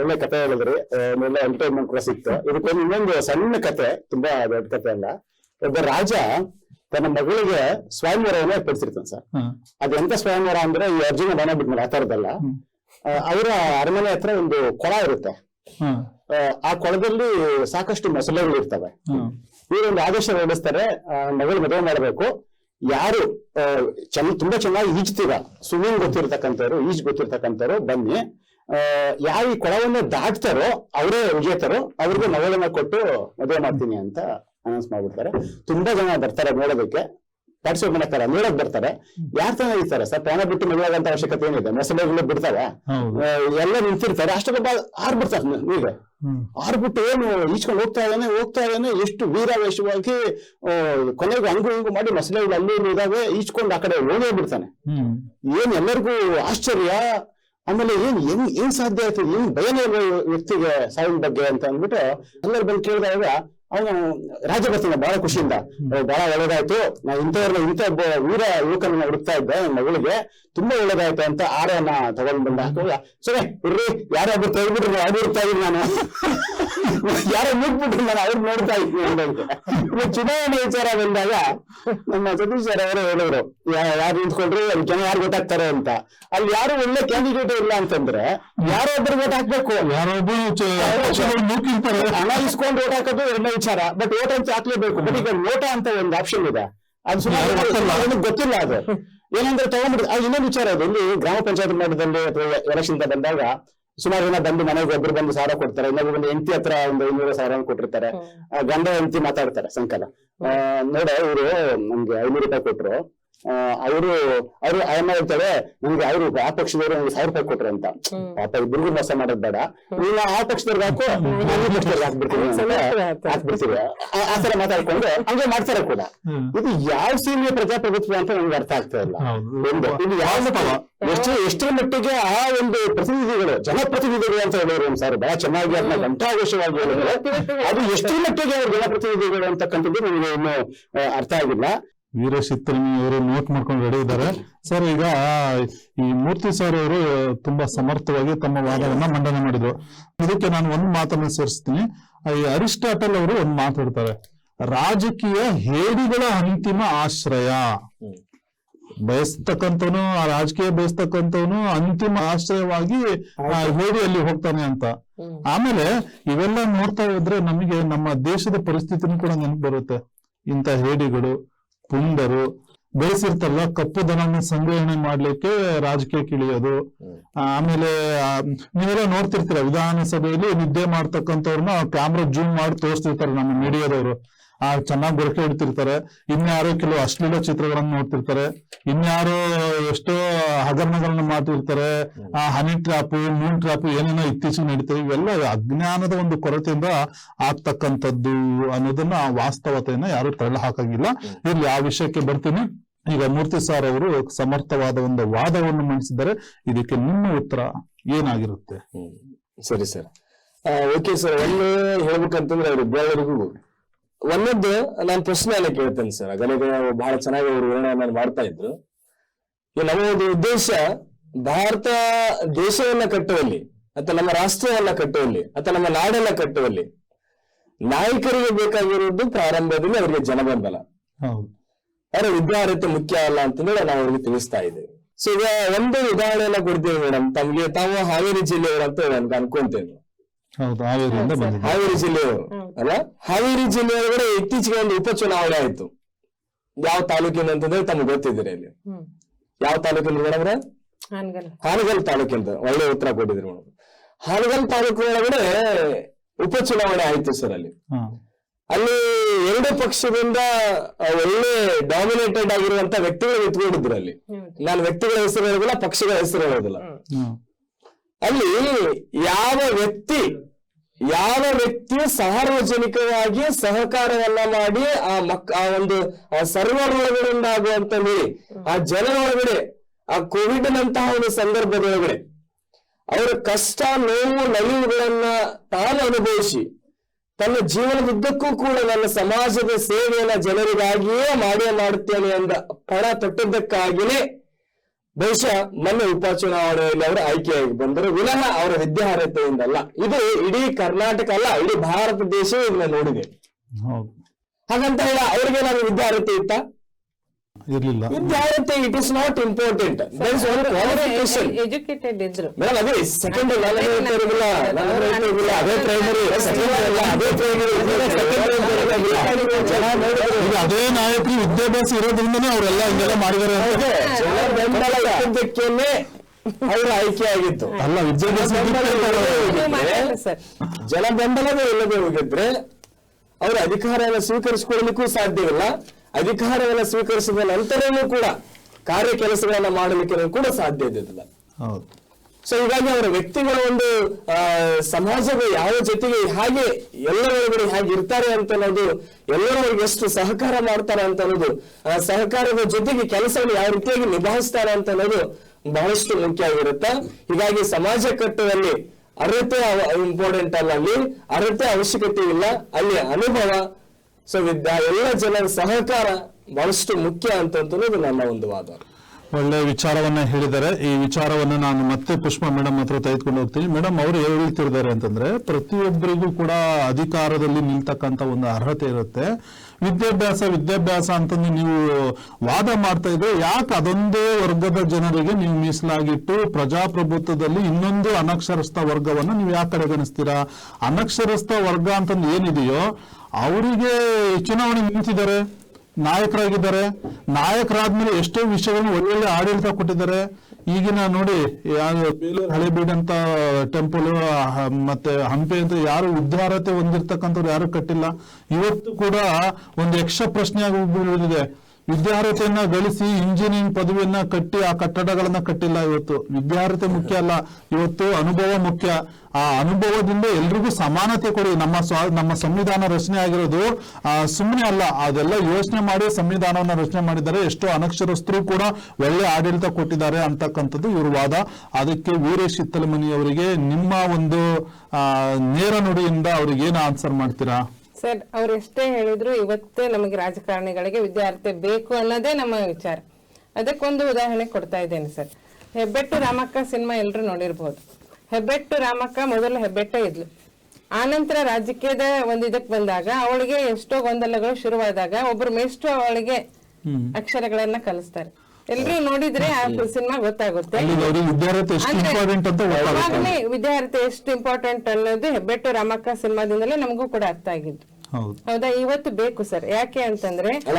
ಒಳ್ಳೆ ಕತೆ ಹೇಳಿದ್ರಿ. ಒಳ್ಳೆ ಎಂಟರ್ಟೈನ್ಮೆಂಟ್ ಕೂಡ ಸಿಕ್ತು. ಇದಕ್ಕೊಂದು ಇನ್ನೊಂದು ಸಣ್ಣ ಕತೆ ತುಂಬಾ ದೊಡ್ಡ ಕತೆ ಅಲ್ಲ. ಒಬ್ಬ ರಾಜ ತನ್ನ ಮಗಳಿಗೆ ಸ್ವಯಂವರವನ್ನ ಏರ್ಪಡಿಸಿರ್ತಾನೆ ಸರ್. ಅದ್ ಎಂತ ಸ್ವಯಂವರ ಅಂದ್ರೆ ಈ ಅರ್ಜುನ ಮನೆ ಬಿಟ್ಮೇಲೆ ಆ ತರದಲ್ಲ. ಅವರ ಅರಮನೆ ಹತ್ರ ಒಂದು ಕೊಳ ಇರುತ್ತೆ. ಆ, ಕೊಳದಲ್ಲಿ ಸಾಕಷ್ಟು ಮೊಸಳೆಗಳು ಇರ್ತವೆ. ಇವರೊಂದು ಆದೇಶ ಹೊರಡಿಸ್ತಾರೆ ಮಗಳು ಮದುವೆ ಮಾಡಬೇಕು. ಯಾರು ಚೆನ್ನ ತುಂಬಾ ಚೆನ್ನಾಗಿ ಈಜ್ತೀರ. ಸ್ವಿಮ್ಮಿಂಗ್ ಗೊತ್ತಿರ್ತಕ್ಕಂಥವ್ರು ಈಜ್ ಗೊತ್ತಿರ್ತಕ್ಕಂಥವ್ರು ಬನ್ನಿ. ಯಾರು ಈ ಕೊಳವನ್ನು ದಾಟ್ತಾರೋ ಅವರೇ ವಿಜೇತರು ಅವ್ರಿಗೆ ಮಗಳನ್ನ ಕೊಟ್ಟು ಮದುವೆ ಮಾಡ್ತೀನಿ ಅಂತ ಅನೌನ್ಸ್ ಮಾಡ್ಬಿಡ್ತಾರೆ. ತುಂಬಾ ಜನ ಬರ್ತಾರೆ ನೋಡೋದಕ್ಕೆ. ಪಾರ್ಟಿಸಿಪೇಟ್ ಮಾಡ್ತಾರೆ. ನೋಡಕ್ ಬರ್ತಾರೆ. ಯಾರ ತನ ಇರ್ತಾರೆ ಸರ್? ಪ್ರಾಣ ಬಿಟ್ಟು ಮದುವೆ ಅವಶ್ಯಕತೆ ಏನಿದೆ? ಮೊಸಳೆಗಳು ಬಿಡ್ತಾರೆ. ಎಲ್ಲ ನಿಂತಿರ್ತಾರೆ. ಅಷ್ಟೊಬ್ಬ ಆರ್ ಬಿಡ್ತಾರೆ ಈಗ ಆರ್ಬಿಟ್ಟು ಏನು ಈಚ್ಕೊಂಡು ಹೋಗ್ತಾ ಇದ್ದಾನೆ ಹೋಗ್ತಾ ಇದ್ದಾನೆ. ಎಷ್ಟು ವೀರಾವೇಶವಾಗಿ ಕೊನೆಗೆ ಹಂಗು ಹಿಂಗು ಮಾಡಿ ಮೊಸಳೆಗಳು ಅಲ್ಲಿ ಇದಾವೆ ಈಚ್ಕೊಂಡು ಆ ಕಡೆ ಹೋಗೇ ಬಿಡ್ತಾನೆ. ಏನ್ ಎಲ್ಲರಿಗೂ ಆಶ್ಚರ್ಯ? ಆಮೇಲೆ ಏನ್ ಏನ್ ಏನ್ ಸಾಧ್ಯ ಆಯ್ತು? ಏನ್ ಭಯನೇ ವ್ಯಕ್ತಿಗೆ ಸಾವಿನ ಬಗ್ಗೆ ಅಂತ ಅಂದ್ಬಿಟ್ಟು ಎಲ್ಲರೂ ಬಂದು ಕೇಳಿದಾಗ ಅವನು ರಾಜ ಬರ್ತಾನೆ ಬಹಳ ಖುಷಿಯಿಂದ. ಬಹಳ ಒಳ್ಳೇದಾಯ್ತು. ನಾ ಇಂಥವ್ರನ್ನ ಇಂಥ ವೀರ ಯುವಕರನ್ನ ಹುಡುಕ್ತಾ ಇದ್ದೆ ನನ್ನ ಮಗಳಿಗೆ. ತುಂಬಾ ಒಳ್ಳೇದಾಯ್ತು ಅಂತ ಆರೆಯನ್ನ ತಗೊಂಡ್ ಬಂದ ಹಾಕುವಾಗ ಸರಿ ಇರ್ರಿ. ಯಾರ್ಯಾರು ತೆಗೆದ್ಬಿಟ್ರು ಅವ್ರು ಇದ್ದೀನಿ ನಾನು. ಯಾರೋ ಮುಟ್ಬಿಟ್ಟಿಲ್ಲ ನಾನು ಅವ್ರು ನೋಡ್ತಾ ಇದ್ವಿ. ಚುನಾವಣೆ ವಿಚಾರ ಬಂದಾಗ ನಮ್ಮ ಸತೀಶ್ ಸರ್ ಅವರು ಹೇಳಿದ್ರು ಯಾರು ನಿಂತ್ಕೊಂಡ್ರು ಅಲ್ಲಿ ಜನ ಯಾರು ಗೊತ್ತಾಗ್ತಾರೆ ಅಂತ. ಅಲ್ಲಿ ಯಾರು ಒಳ್ಳೆ ಕ್ಯಾಂಡಿಡೇಟ್ ಇಲ್ಲ ಅಂತಂದ್ರೆ ಯಾರೋ ಒಬ್ರು ಓಟ್ ಹಾಕ್ಬೇಕು. ಮೂಕಿರ್ತಾರೆ ಹಣ ಇಸ್ಕೊಂಡು ಓಟ್ ಹಾಕೋದು ಎರಡನೇ ವಿಚಾರ. ಬಟ್ ಓಟ್ ಅಂತ ಹಾಕ್ಲೇಬೇಕು. ಬಟ್ ಈಗ ಓಟ ಅಂತ ಒಂದು ಆಪ್ಷನ್ ಇದೆ. ಅದು ಸುಮಾರು ಗೊತ್ತಲ್ಲ. ಅದು. ಏನಂದ್ರೆ ತಗೊಂಡ್ಬಿಟ್ಟು ಅದು ಇನ್ನೊಂದು ವಿಚಾರ ಅದು ಇಲ್ಲಿ ಗ್ರಾಮ ಪಂಚಾಯತ್ ಮಟ್ಟದಲ್ಲಿ ಅಥವಾ ಎಲೆಕ್ಷನ್ ಬಂದಾಗ ಸುಮಾರು ಜನ ಬಂದು ಮನೆಗೆ ಒಬ್ರು ಬಂದು ಸಾವಿರ ಕೊಡ್ತಾರೆ ಇನ್ನೊಬ್ರು ಬಂದು ಹೆಂಡತಿ ಹತ್ರ ಒಂದು ಐನೂರು ಸಾವಿರ ಕೊಟ್ಟಿರ್ತಾರೆ. ಆ, ಗಂಡ ಹೆಂಡತಿ ಮಾತಾಡ್ತಾರೆ ಸಂಕಲ. ಆ, ನೋಡ ಇವ್ರು ನಮ್ಗೆ ಐನೂರು ರೂಪಾಯಿ ಕೊಟ್ರು. ಅವರು ಅವರು ಆಯಮ್ಮ ಹೇಳ್ತಾರೆ ನಮ್ಗೆ ಅವರು ಆ ಪಕ್ಷದವರು ನಮ್ಗೆ ಸಾವಿರ ರೂಪಾಯಿ ಕೊಟ್ರು ಅಂತ. ಪಾಪ ಇಬ್ಬರಿಗೂ ಮೋಸ ಮಾಡೋದ್ ಬೇಡ. ನೀನು ಆ ಪಕ್ಷದವ್ರಿಗೆ ಹಾಕು ನಾನು ಪಕ್ಷದವ್ರಿಗೆ ಹಾಕ್ಬಿಡ್ತೀನಿ ಹಾಕ್ಬಿಡ್ತೀವಿ. ಆ- ತರ ಮಾತಾಡ್ಕೊಂಡು ಹಂಗೆ ಮಾಡ್ತಾರೆ ಕೂಡ. ಇದು ಯಾವ ಸೀಮೆಯ ಪ್ರಜಾಪ್ರಭುತ್ವ ಅಂತ ನಮ್ಗೆ ಅರ್ಥ ಆಗ್ತಾ ಇಲ್ಲ. ಒಂದು ಇದು ಯಾವ ಎಷ್ಟು ಎಷ್ಟರ ಮಟ್ಟಿಗೆ ಆ ಒಂದು ಪ್ರತಿನಿಧಿಗಳು ಜನಪ್ರತಿನಿಧಿಗಳು ಅಂತ ಹೇಳಿದ್ರು ಸರ್ ಬಹಳ ಚೆನ್ನಾಗಿ ಅದನ್ನ ಘಂಟಾಘೋಷವಾಗಿ ಹೇಳಿದ್ರೆ ಅದು ಎಷ್ಟರ ಮಟ್ಟಿಗೆ ಅವರು ಜನಪ್ರತಿನಿಧಿಗಳು ಅಂತಕ್ಕಂಥದ್ದು ನಮಗೆ ಇನ್ನು ಅರ್ಥ ಆಗಿಲ್ಲ. ವೀರಶಿತ್ತನಿ ಅವರು ನೋಟ್ ಮಾಡ್ಕೊಂಡು ರೆಡಿ ಇದ್ದಾರೆ. ಸರ್ ಈಗ ಈ ಮೂರ್ತಿ ಸರ್ ಅವರು ತುಂಬಾ ಸಮರ್ಥವಾಗಿ ತಮ್ಮ ವಾದವನ್ನ ಮಂಡನೆ ಮಾಡಿದ್ರು. ಇದಕ್ಕೆ ನಾನು ಒಂದು ಮಾತನ್ನು ಸೇರಿಸ್ತೀನಿ. ಈ ಅರಿಸ್ಟಾಟಲ್ ಅವರು ಒಂದು ಮಾತಾಡ್ತಾರೆ ರಾಜಕೀಯ ಹೇಡಿಗಳ ಅಂತಿಮ ಆಶ್ರಯ. ಬಯಸ್ತಕ್ಕಂಥವನು ಆ ರಾಜಕೀಯ ಬಯಸ್ತಕ್ಕಂಥವನು ಅಂತಿಮ ಆಶ್ರಯವಾಗಿ ಆ ಹೇಡಿಯಲ್ಲಿ ಹೋಗ್ತಾನೆ ಅಂತ. ಆಮೇಲೆ ಇವೆಲ್ಲ ನೋಡ್ತಾ ಹೋದ್ರೆ ನಮಗೆ ನಮ್ಮ ದೇಶದ ಪರಿಸ್ಥಿತಿನೂ ಕೂಡ ನೆನಪು ಬರುತ್ತೆ. ಇಂಥ ಹೇಡಿಗಳು ಪುಂಡರು ಬೆಳೆಸಿರ್ತಾರಲ್ಲ ಕಪ್ಪು ದನವನ್ನು ಸಂಗ್ರಹಣೆ ಮಾಡ್ಲಿಕ್ಕೆ ರಾಜಕೀಯಕ್ಕೆ ಇಳಿಯೋದು ಆಮೇಲೆ ನೀವೆಲ್ಲ ನೋಡ್ತಿರ್ತೀರ ವಿಧಾನಸಭೆಯಲ್ಲಿ ನಿದ್ದೆ ಮಾಡ್ತಕ್ಕಂಥವ್ರನ್ನ ಕ್ಯಾಮ್ರಾ ಜೂಮ್ ಮಾಡಿ ತೋರಿಸ್ತಿರ್ತಾರೆ ನಮ್ಮ ಮೀಡಿಯಾದವರು ಆ ಚೆನ್ನಾಗಿ ಗೊರಕೆ ಇಡ್ತಿರ್ತಾರೆ ಇನ್ಯಾರೋ ಕೆಲವು ಅಶ್ಲೀಲ ಚಿತ್ರಗಳನ್ನ ನೋಡ್ತಿರ್ತಾರೆ. ಇನ್ಯಾರೋ ಎಷ್ಟೋ ಹಗರಣಗಳನ್ನ ಮಾಡ್ತಿರ್ತಾರೆ. ಆ ಹನಿ ಟ್ರಾಪ್, ಮೂನ್ ಟ್ರಾಪ್ ಏನೇನೋ ಇತ್ತೀಚೆಗೆ ನಡೀತವೆ. ಇವೆಲ್ಲ ಅಜ್ಞಾನದ ಒಂದು ಕೊರತೆಯಿಂದ ಆಗ್ತಕ್ಕಂಥದ್ದು ಅನ್ನೋದನ್ನ ವಾಸ್ತವತೆಯನ್ನ ಯಾರು ತಳ್ಳ ಹಾಕಂಗಿಲ್ಲ. ಇಲ್ಲಿ ಆ ವಿಷಯಕ್ಕೆ ಬರ್ತೀನಿ. ಈಗ ಮೂರ್ತಿ ಸಾರ್ ಅವರು ಸಮರ್ಥವಾದ ಒಂದು ವಾದವನ್ನು ಮಂಡಿಸಿದ್ದಾರೆ. ಇದಕ್ಕೆ ನಿಮ್ಮ ಉತ್ತರ ಏನಾಗಿರುತ್ತೆ. ಸರಿ ಸರ್. Okay sir. ಒಂದು ಹೇಳ್ಬೇಕಂತಂದ್ರೆ ಅವ್ರು ಒಂದದ್ದು ನಾನು ಪ್ರಶ್ನೆ ಎಲ್ಲ ಕೇಳ್ತೇನೆ ಸರ್ ಗಣಿತ ಬಹಳ ಚೆನ್ನಾಗಿ ಅವರು ವಿವರಣೆಯನ್ನು ಮಾಡ್ತಾ ಇದ್ರು. ಈ ನಮ್ಮ ಒಂದು ಉದ್ದೇಶ ಭಾರತ ದೇಶವನ್ನ ಕಟ್ಟುವಲ್ಲಿ ಅಥವಾ ನಮ್ಮ ರಾಷ್ಟ್ರವನ್ನ ಕಟ್ಟುವಲ್ಲಿ ಅಥವಾ ನಮ್ಮ ನಾಡನ್ನ ಕಟ್ಟುವಲ್ಲಿ ನಾಯಕರಿಗೆ ಬೇಕಾಗಿರೋದು ಪ್ರಾರಂಭದಲ್ಲಿ ಅವರಿಗೆ ಜನಬೆಂಬಲ ಆದ್ರೆ ವಿದ್ಯಾರ್ಹತೆ ಮುಖ್ಯ ಅಲ್ಲ ಅಂತಂದ್ರೆ ನಾವು ಅವ್ರಿಗೆ ತಿಳಿಸ್ತಾ ಇದ್ದೇವೆ. ಸೊ ಈಗ ಒಂದು ಉದಾಹರಣೆಯನ್ನ ಕೊಡ್ತೀವಿ ಮೇಡಮ್ ತಮ್ಗೆ ತಾವು ಹಾವೇರಿ ಜಿಲ್ಲೆಯವರು ಅಂತ ನನ್ಗೆ ಅನ್ಕೊಂತೇನೆ. ಹಾವೇರಿಯಿಂದ ಬಂದಿದೆ. ಹಾವೇರಿ ಜಿಲ್ಲೆಯವರು ಅಲ್ಲ? ಹಾವೇರಿ ಜಿಲ್ಲೆಯೊಳಗಡೆ ಇತ್ತೀಚೆಗೆ ಒಂದು ಉಪಚುನಾವಣೆ ಆಯ್ತು. ಯಾವ ತಾಲೂಕಿನ ಅಂತಂದ್ರೆ ತಮ್ಗೆ ಗೊತ್ತಿದ್ದೀರಿ ಇಲ್ಲಿ. ಯಾವ ತಾಲೂಕಿನ ಮೇಡಮ್ರೆ? ಹಾನಗಲ್. ತಾಲೂಕಿಂದ. ಒಳ್ಳೆ ಉತ್ತರ ಕೊಟ್ಟಿದ್ರು ಮೇಡಮ್. ಹಾನಗಲ್ ತಾಲೂಕಿನ ಒಳಗಡೆ ಉಪಚುನಾವಣೆ ಆಯ್ತು ಸರ್ ಅಲ್ಲಿ. ಅಲ್ಲಿ ಎರಡು ಪಕ್ಷದಿಂದ ಒಳ್ಳೆ ಡಾಮಿನೇಟೆಡ್ ಆಗಿರುವಂತ ವ್ಯಕ್ತಿಗಳು ನಿಂತ್ಕೊಂಡಿದ್ರು ಅಲ್ಲಿ. ನಾನು ವ್ಯಕ್ತಿಗಳ ಹೆಸರು ಹೇಳೋದಿಲ್ಲ ಪಕ್ಷಗಳ ಹೆಸರು ಹೇಳೋದಿಲ್ಲ. ಅಲ್ಲಿ ಯಾವ ವ್ಯಕ್ತಿ ಯಾವ ವ್ಯಕ್ತಿ ಸಾರ್ವಜನಿಕವಾಗಿ ಸಹಕಾರವನ್ನ ಮಾಡಿ ಆ ಮಕ್, ಆ ಒಂದು ಸರ್ವರ್ ಒಳಗಡೆ ಆಗುವಂತ ಹೇಳಿ ಆ ಜನರ ಒಳಗಡೆ, ಆ ಕೋವಿಡ್ ನಂತಹ ಒಂದು ಸಂದರ್ಭದೊಳಗಡೆ ಅವರ ಕಷ್ಟ, ನೋವು, ನಲಿವುಗಳನ್ನ ತಾನು ಅನುಭವಿಸಿ ತನ್ನ ಜೀವನದುದ್ದಕ್ಕೂ ಕೂಡ ನನ್ನ ಸಮಾಜದ ಸೇವೆಯನ್ನ ಜನರಿಗಾಗಿಯೇ ಮಾಡೇ ಮಾಡುತ್ತೇನೆ ಎಂದ ಪಣ ತೊಟ್ಟದ್ದಕ್ಕಾಗಿಯೇ ಬಹುಶಃ ಮೊನ್ನೆ ಉಪಚುನಾವಣೆಯಲ್ಲಿ ಅವರು ಆಯ್ಕೆಯಾಗಿ ಬಂದರು. ವಿನಃ ಅವರ ವಿದ್ಯಾರ್ಹತೆಯಿಂದಲ್ಲ. ಇದು ಇಡೀ ಕರ್ನಾಟಕ ಅಲ್ಲ ಇಡೀ ಭಾರತ ದೇಶವೇ ಇದನ್ನ ನೋಡಿದೆ. ಹಾಗಂತ ಹೇಳ ಅವ್ರಿಗೆ ನಾನು ವಿದ್ಯಾರ್ಹತೆ ಇತ್ತ? ಇರ್ಲಿಲ್ಲ. It is not important qualification educated ಇದ್ರು. ಮೇಡಮ್ ಅದೇ ಸೆಕೆಂಡ್ ನನ್ನ ಹೇಳ್ತಾ ಇರೋದಿಲ್ಲ ನನ್ನ ಹೇಳ್ತಾ ಇರೋದಿಲ್ಲ ಅದೇ ಪ್ರೈಮರಿ ಅದೇ ಪ್ರೈಮರಿ ಜನ ನೋಡಿದ್ರು ಈಗ ಅದೇ ನಾಯಕರು ವಿದ್ಯಾಭ್ಯಾಸ ಇರೋದ್ರಿಂದನೇ ಅವರೆಲ್ಲ ಹಿಂಗೆಲ್ಲ ಮಾಡಿದ್ದಾರೆ ಜನ ಬೆಂಬಲ ಇದ್ದಕ್ಕೇನೆ ಅವರು ಆಯ್ಕೆ ಆಗಿತ್ತು. ಅಲ್ಲ ವಿದ್ಯಾಭ್ಯಾಸ ಜನ ಬೆಂಬಲವೇ ಇಲ್ಲದೆ ಹೋಗಿದ್ರೆ ಅವರ ಅಧಿಕಾರವನ್ನು ಸ್ವೀಕರಿಸಿಕೊಳ್ಳಲಿಕ್ಕೂ ಸಾಧ್ಯವಿಲ್ಲ ಅಧಿಕಾರವನ್ನು ಸ್ವೀಕರಿಸಿದ ನಂತರವೂ ಕೂಡ ಕಾರ್ಯ ಕೆಲಸಗಳನ್ನ ಮಾಡಲಿಕ್ಕೆ ಕೂಡ ಸಾಧ್ಯ ಇದ್ದಿಲ್ಲ ಸೊ ಹೀಗಾಗಿ ಅವರ ವ್ಯಕ್ತಿಗಳ ಒಂದು ಆ, ಸಮಾಜದ ಯಾವ ಜೊತೆಗೆ ಹಾಗೆ ಎಲ್ಲರೊಳಗಡೆ ಹೇಗೆ ಇರ್ತಾರೆ ಅಂತ ಅನ್ನೋದು ಎಲ್ಲರೊಳಗೆ ಎಷ್ಟು ಸಹಕಾರ ಮಾಡ್ತಾರೆ ಅಂತ ಅನ್ನೋದು ಆ ಸಹಕಾರದ ಜೊತೆಗೆ ಕೆಲಸವನ್ನು ಯಾವ ರೀತಿಯಾಗಿ ನಿಭಾಯಿಸ್ತಾರೆ ಅಂತ ಅನ್ನೋದು ಬಹಳಷ್ಟು ಮುಖ್ಯ ಆಗಿರುತ್ತೆ ಹೀಗಾಗಿ ಸಮಾಜ ಕಟ್ಟುವಲ್ಲಿ ಅರ್ಹತೆ ಇಂಪಾರ್ಟೆಂಟ್ ಅಲ್ಲ. ಅಲ್ಲಿ ಅರ್ಹತೆ ಅವಶ್ಯಕತೆ ಇಲ್ಲ. ಅಲ್ಲಿ ಅನುಭವ ಸೊ ವಿದ್ಯಾ ಎಲ್ಲ ಜನರ ಸಹಕಾರ ಬಹಳಷ್ಟು ಮುಖ್ಯ ಅಂತ ಅನ್ನೋದು ನನ್ನ ಒಂದು ವಾದ ಒಳ್ಳೆ ವಿಚಾರವನ್ನ ಹೇಳಿದ್ದಾರೆ. ಈ ವಿಚಾರವನ್ನ ನಾನು ಮತ್ತೆ ಪುಷ್ಪ ಮೇಡಮ್ ಹತ್ರ ತೆಗೆದುಕೊಂಡು ಹೋಗ್ತೀನಿ. ಮೇಡಮ್, ಅವರು ಹೇಳ್ತಿರ್ತಾರೆ ಅಂತಂದ್ರೆ, ಪ್ರತಿಯೊಬ್ಬರಿಗೂ ಕೂಡ ಅಧಿಕಾರದಲ್ಲಿ ನಿಲ್ತಕ್ಕಂತ ಒಂದು ಅರ್ಹತೆ ಇರುತ್ತೆ. ವಿದ್ಯಾಭ್ಯಾಸ ವಿದ್ಯಾಭ್ಯಾಸ ಅಂತಂದು ನೀವು ವಾದ ಮಾಡ್ತಾ ಇದ್ರೆ, ಯಾಕೆ ಅದೊಂದೇ ವರ್ಗದ ಜನರಿಗೆ ನೀವು ಮೀಸಲಾಗಿಟ್ಟು ಪ್ರಜಾಪ್ರಭುತ್ವದಲ್ಲಿ ಇನ್ನೊಂದು ಅನಕ್ಷರಸ್ಥ ವರ್ಗವನ್ನ ನೀವು ಯಾಕೆ ಕಡೆಗಣಿಸ್ತೀರಾ ಅನಕ್ಷರಸ್ಥ ವರ್ಗ ಅಂತಂದು ಏನಿದೆಯೋ ಅವರಿಗೆ ಚುನಾವಣೆ ನಿಂತಿದ್ದಾರೆ ನಾಯಕರಾಗಿದ್ದಾರೆ, ನಾಯಕರಾದ್ಮೇಲೆ ಎಷ್ಟೋ ವಿಷಯಗಳನ್ನು ಒಳ್ಳೊಳ್ಳೆ ಆಡಳಿತ ಕೊಟ್ಟಿದ್ದಾರೆ. ಈಗಿನ ನೋಡಿ ಬೇಲೂರು ಹಳೆ ಅಂತ ಟೆಂಪಲ್, ಮತ್ತೆ ಹಂಪೆ ಅಂತ ಯಾರು ಉದ್ಧಾರತೆ ಹೊಂದಿರ್ತಕ್ಕಂಥವ್ರು ಯಾರು ಕಟ್ಟಿಲ್ಲ. ಇವತ್ತು ಕೂಡ ಒಂದು ಯಕ್ಷ ಪ್ರಶ್ನೆ ಆಗಿ ವಿದ್ಯಾರ್ಹತೆಯನ್ನ ಗಳಿಸಿ ಇಂಜಿನಿಯರಿಂಗ್ ಪದವಿಯನ್ನ ಕಟ್ಟಿ ಆ ಕಟ್ಟಡಗಳನ್ನ ಕಟ್ಟಿಲ್ಲ ಇವತ್ತು. ವಿದ್ಯಾರ್ಹತೆ ಮುಖ್ಯ ಅಲ್ಲ, ಇವತ್ತು ಅನುಭವ ಮುಖ್ಯ. ಆ ಅನುಭವದಿಂದ ಎಲ್ರಿಗೂ ಸಮಾನತೆ ಕೊಡಿ. ನಮ್ಮ ನಮ್ಮ ಸಂವಿಧಾನ ರಚನೆ ಆಗಿರೋದು ಸುಮ್ಮನೆ ಅಲ್ಲ. ಅದೆಲ್ಲ ಯೋಚನೆ ಮಾಡಿ ಸಂವಿಧಾನವನ್ನ ರಚನೆ ಮಾಡಿದ್ದಾರೆ ಎಷ್ಟೋ ಅನಕ್ಷರಸ್ಥರು ಕೂಡ ಒಳ್ಳೆ ಆಡಳಿತ ಕೊಟ್ಟಿದ್ದಾರೆ ಅಂತಕ್ಕಂಥದ್ದು ಇವರು ವಾದ. ಅದಕ್ಕೆ ವೀರೇಶ್ ಅವರಿಗೆ ನಿಮ್ಮ ಒಂದು ನೇರ ನುಡಿಯಿಂದ ಅವ್ರಿಗೆ ಏನು ಆನ್ಸರ್ ಮಾಡ್ತೀರಾ? ಸರ್ ಅವ್ರು ಎಷ್ಟೇ ಹೇಳಿದ್ರು ಇವತ್ತೇ ನಮಗೆ ರಾಜಕಾರಣಿಗಳಿಗೆ ವಿದ್ಯಾರ್ಥಿ ಬೇಕು ಅನ್ನೋದೇ ನಮ್ಮ ವಿಚಾರ. ಅದಕ್ಕೊಂದು ಉದಾಹರಣೆ ಕೊಡ್ತಾ ಇದ್ದೇನೆ ಸರ್. ಹೆಬ್ಬೆಟ್ಟು ರಾಮಕ್ಕ ಸಿನಿಮಾ ಎಲ್ಲರೂ ನೋಡಿರ್ಬೋದು. ಹೆಬ್ಬೆಟ್ಟು ರಾಮಕ್ಕ ಮೊದಲು ಹೆಬ್ಬೆಟ್ಟ ಇದ್ಲು. ಆನಂತರ ರಾಜಕೀಯದ ಒಂದು ಇದಕ್ಕೆ ಬಂದಾಗ ಅವಳಿಗೆ ಎಷ್ಟೋ ಗೊಂದಲಗಳು ಶುರುವಾದಾಗ ಒಬ್ಬರು ಮೇಷ್ಟ್ರು ಅವಳಿಗೆ ಅಕ್ಷರಗಳನ್ನ ಕಲಿಸ್ತಾರೆ. ಎಲ್ರೂ ನೋಡಿದ್ರೆ ಆ ಸಿನಿಮಾ ಗೊತ್ತಾಗುತ್ತೆ. ಅಲ್ಲಿ ಎಷ್ಟು ಅಂದ್ರೆ ಇಂಪಾರ್ಟೆಂಟ್ ಅಂತ ವಿದ್ಯಾರ್ಥಿ ಎಷ್ಟು ಇಂಪಾರ್ಟೆಂಟ್ ಅನ್ನೋದು ಹೆಬ್ಬೆಟ್ಟು ರಾಮಕ್ಕ ಸಿನಿಮಾದಿಂದಲೇ ನಮಗೂ ಕೂಡ ಅರ್ಥ ಆಗಿದ್ದು. ಹೌದು. ಹೌದಾ? ಇವತ್ತು ಬೇಕು ಸರ್. ಯಾಕೆ ಅಂತಂದ್ರೆ ಅಲ್ಲ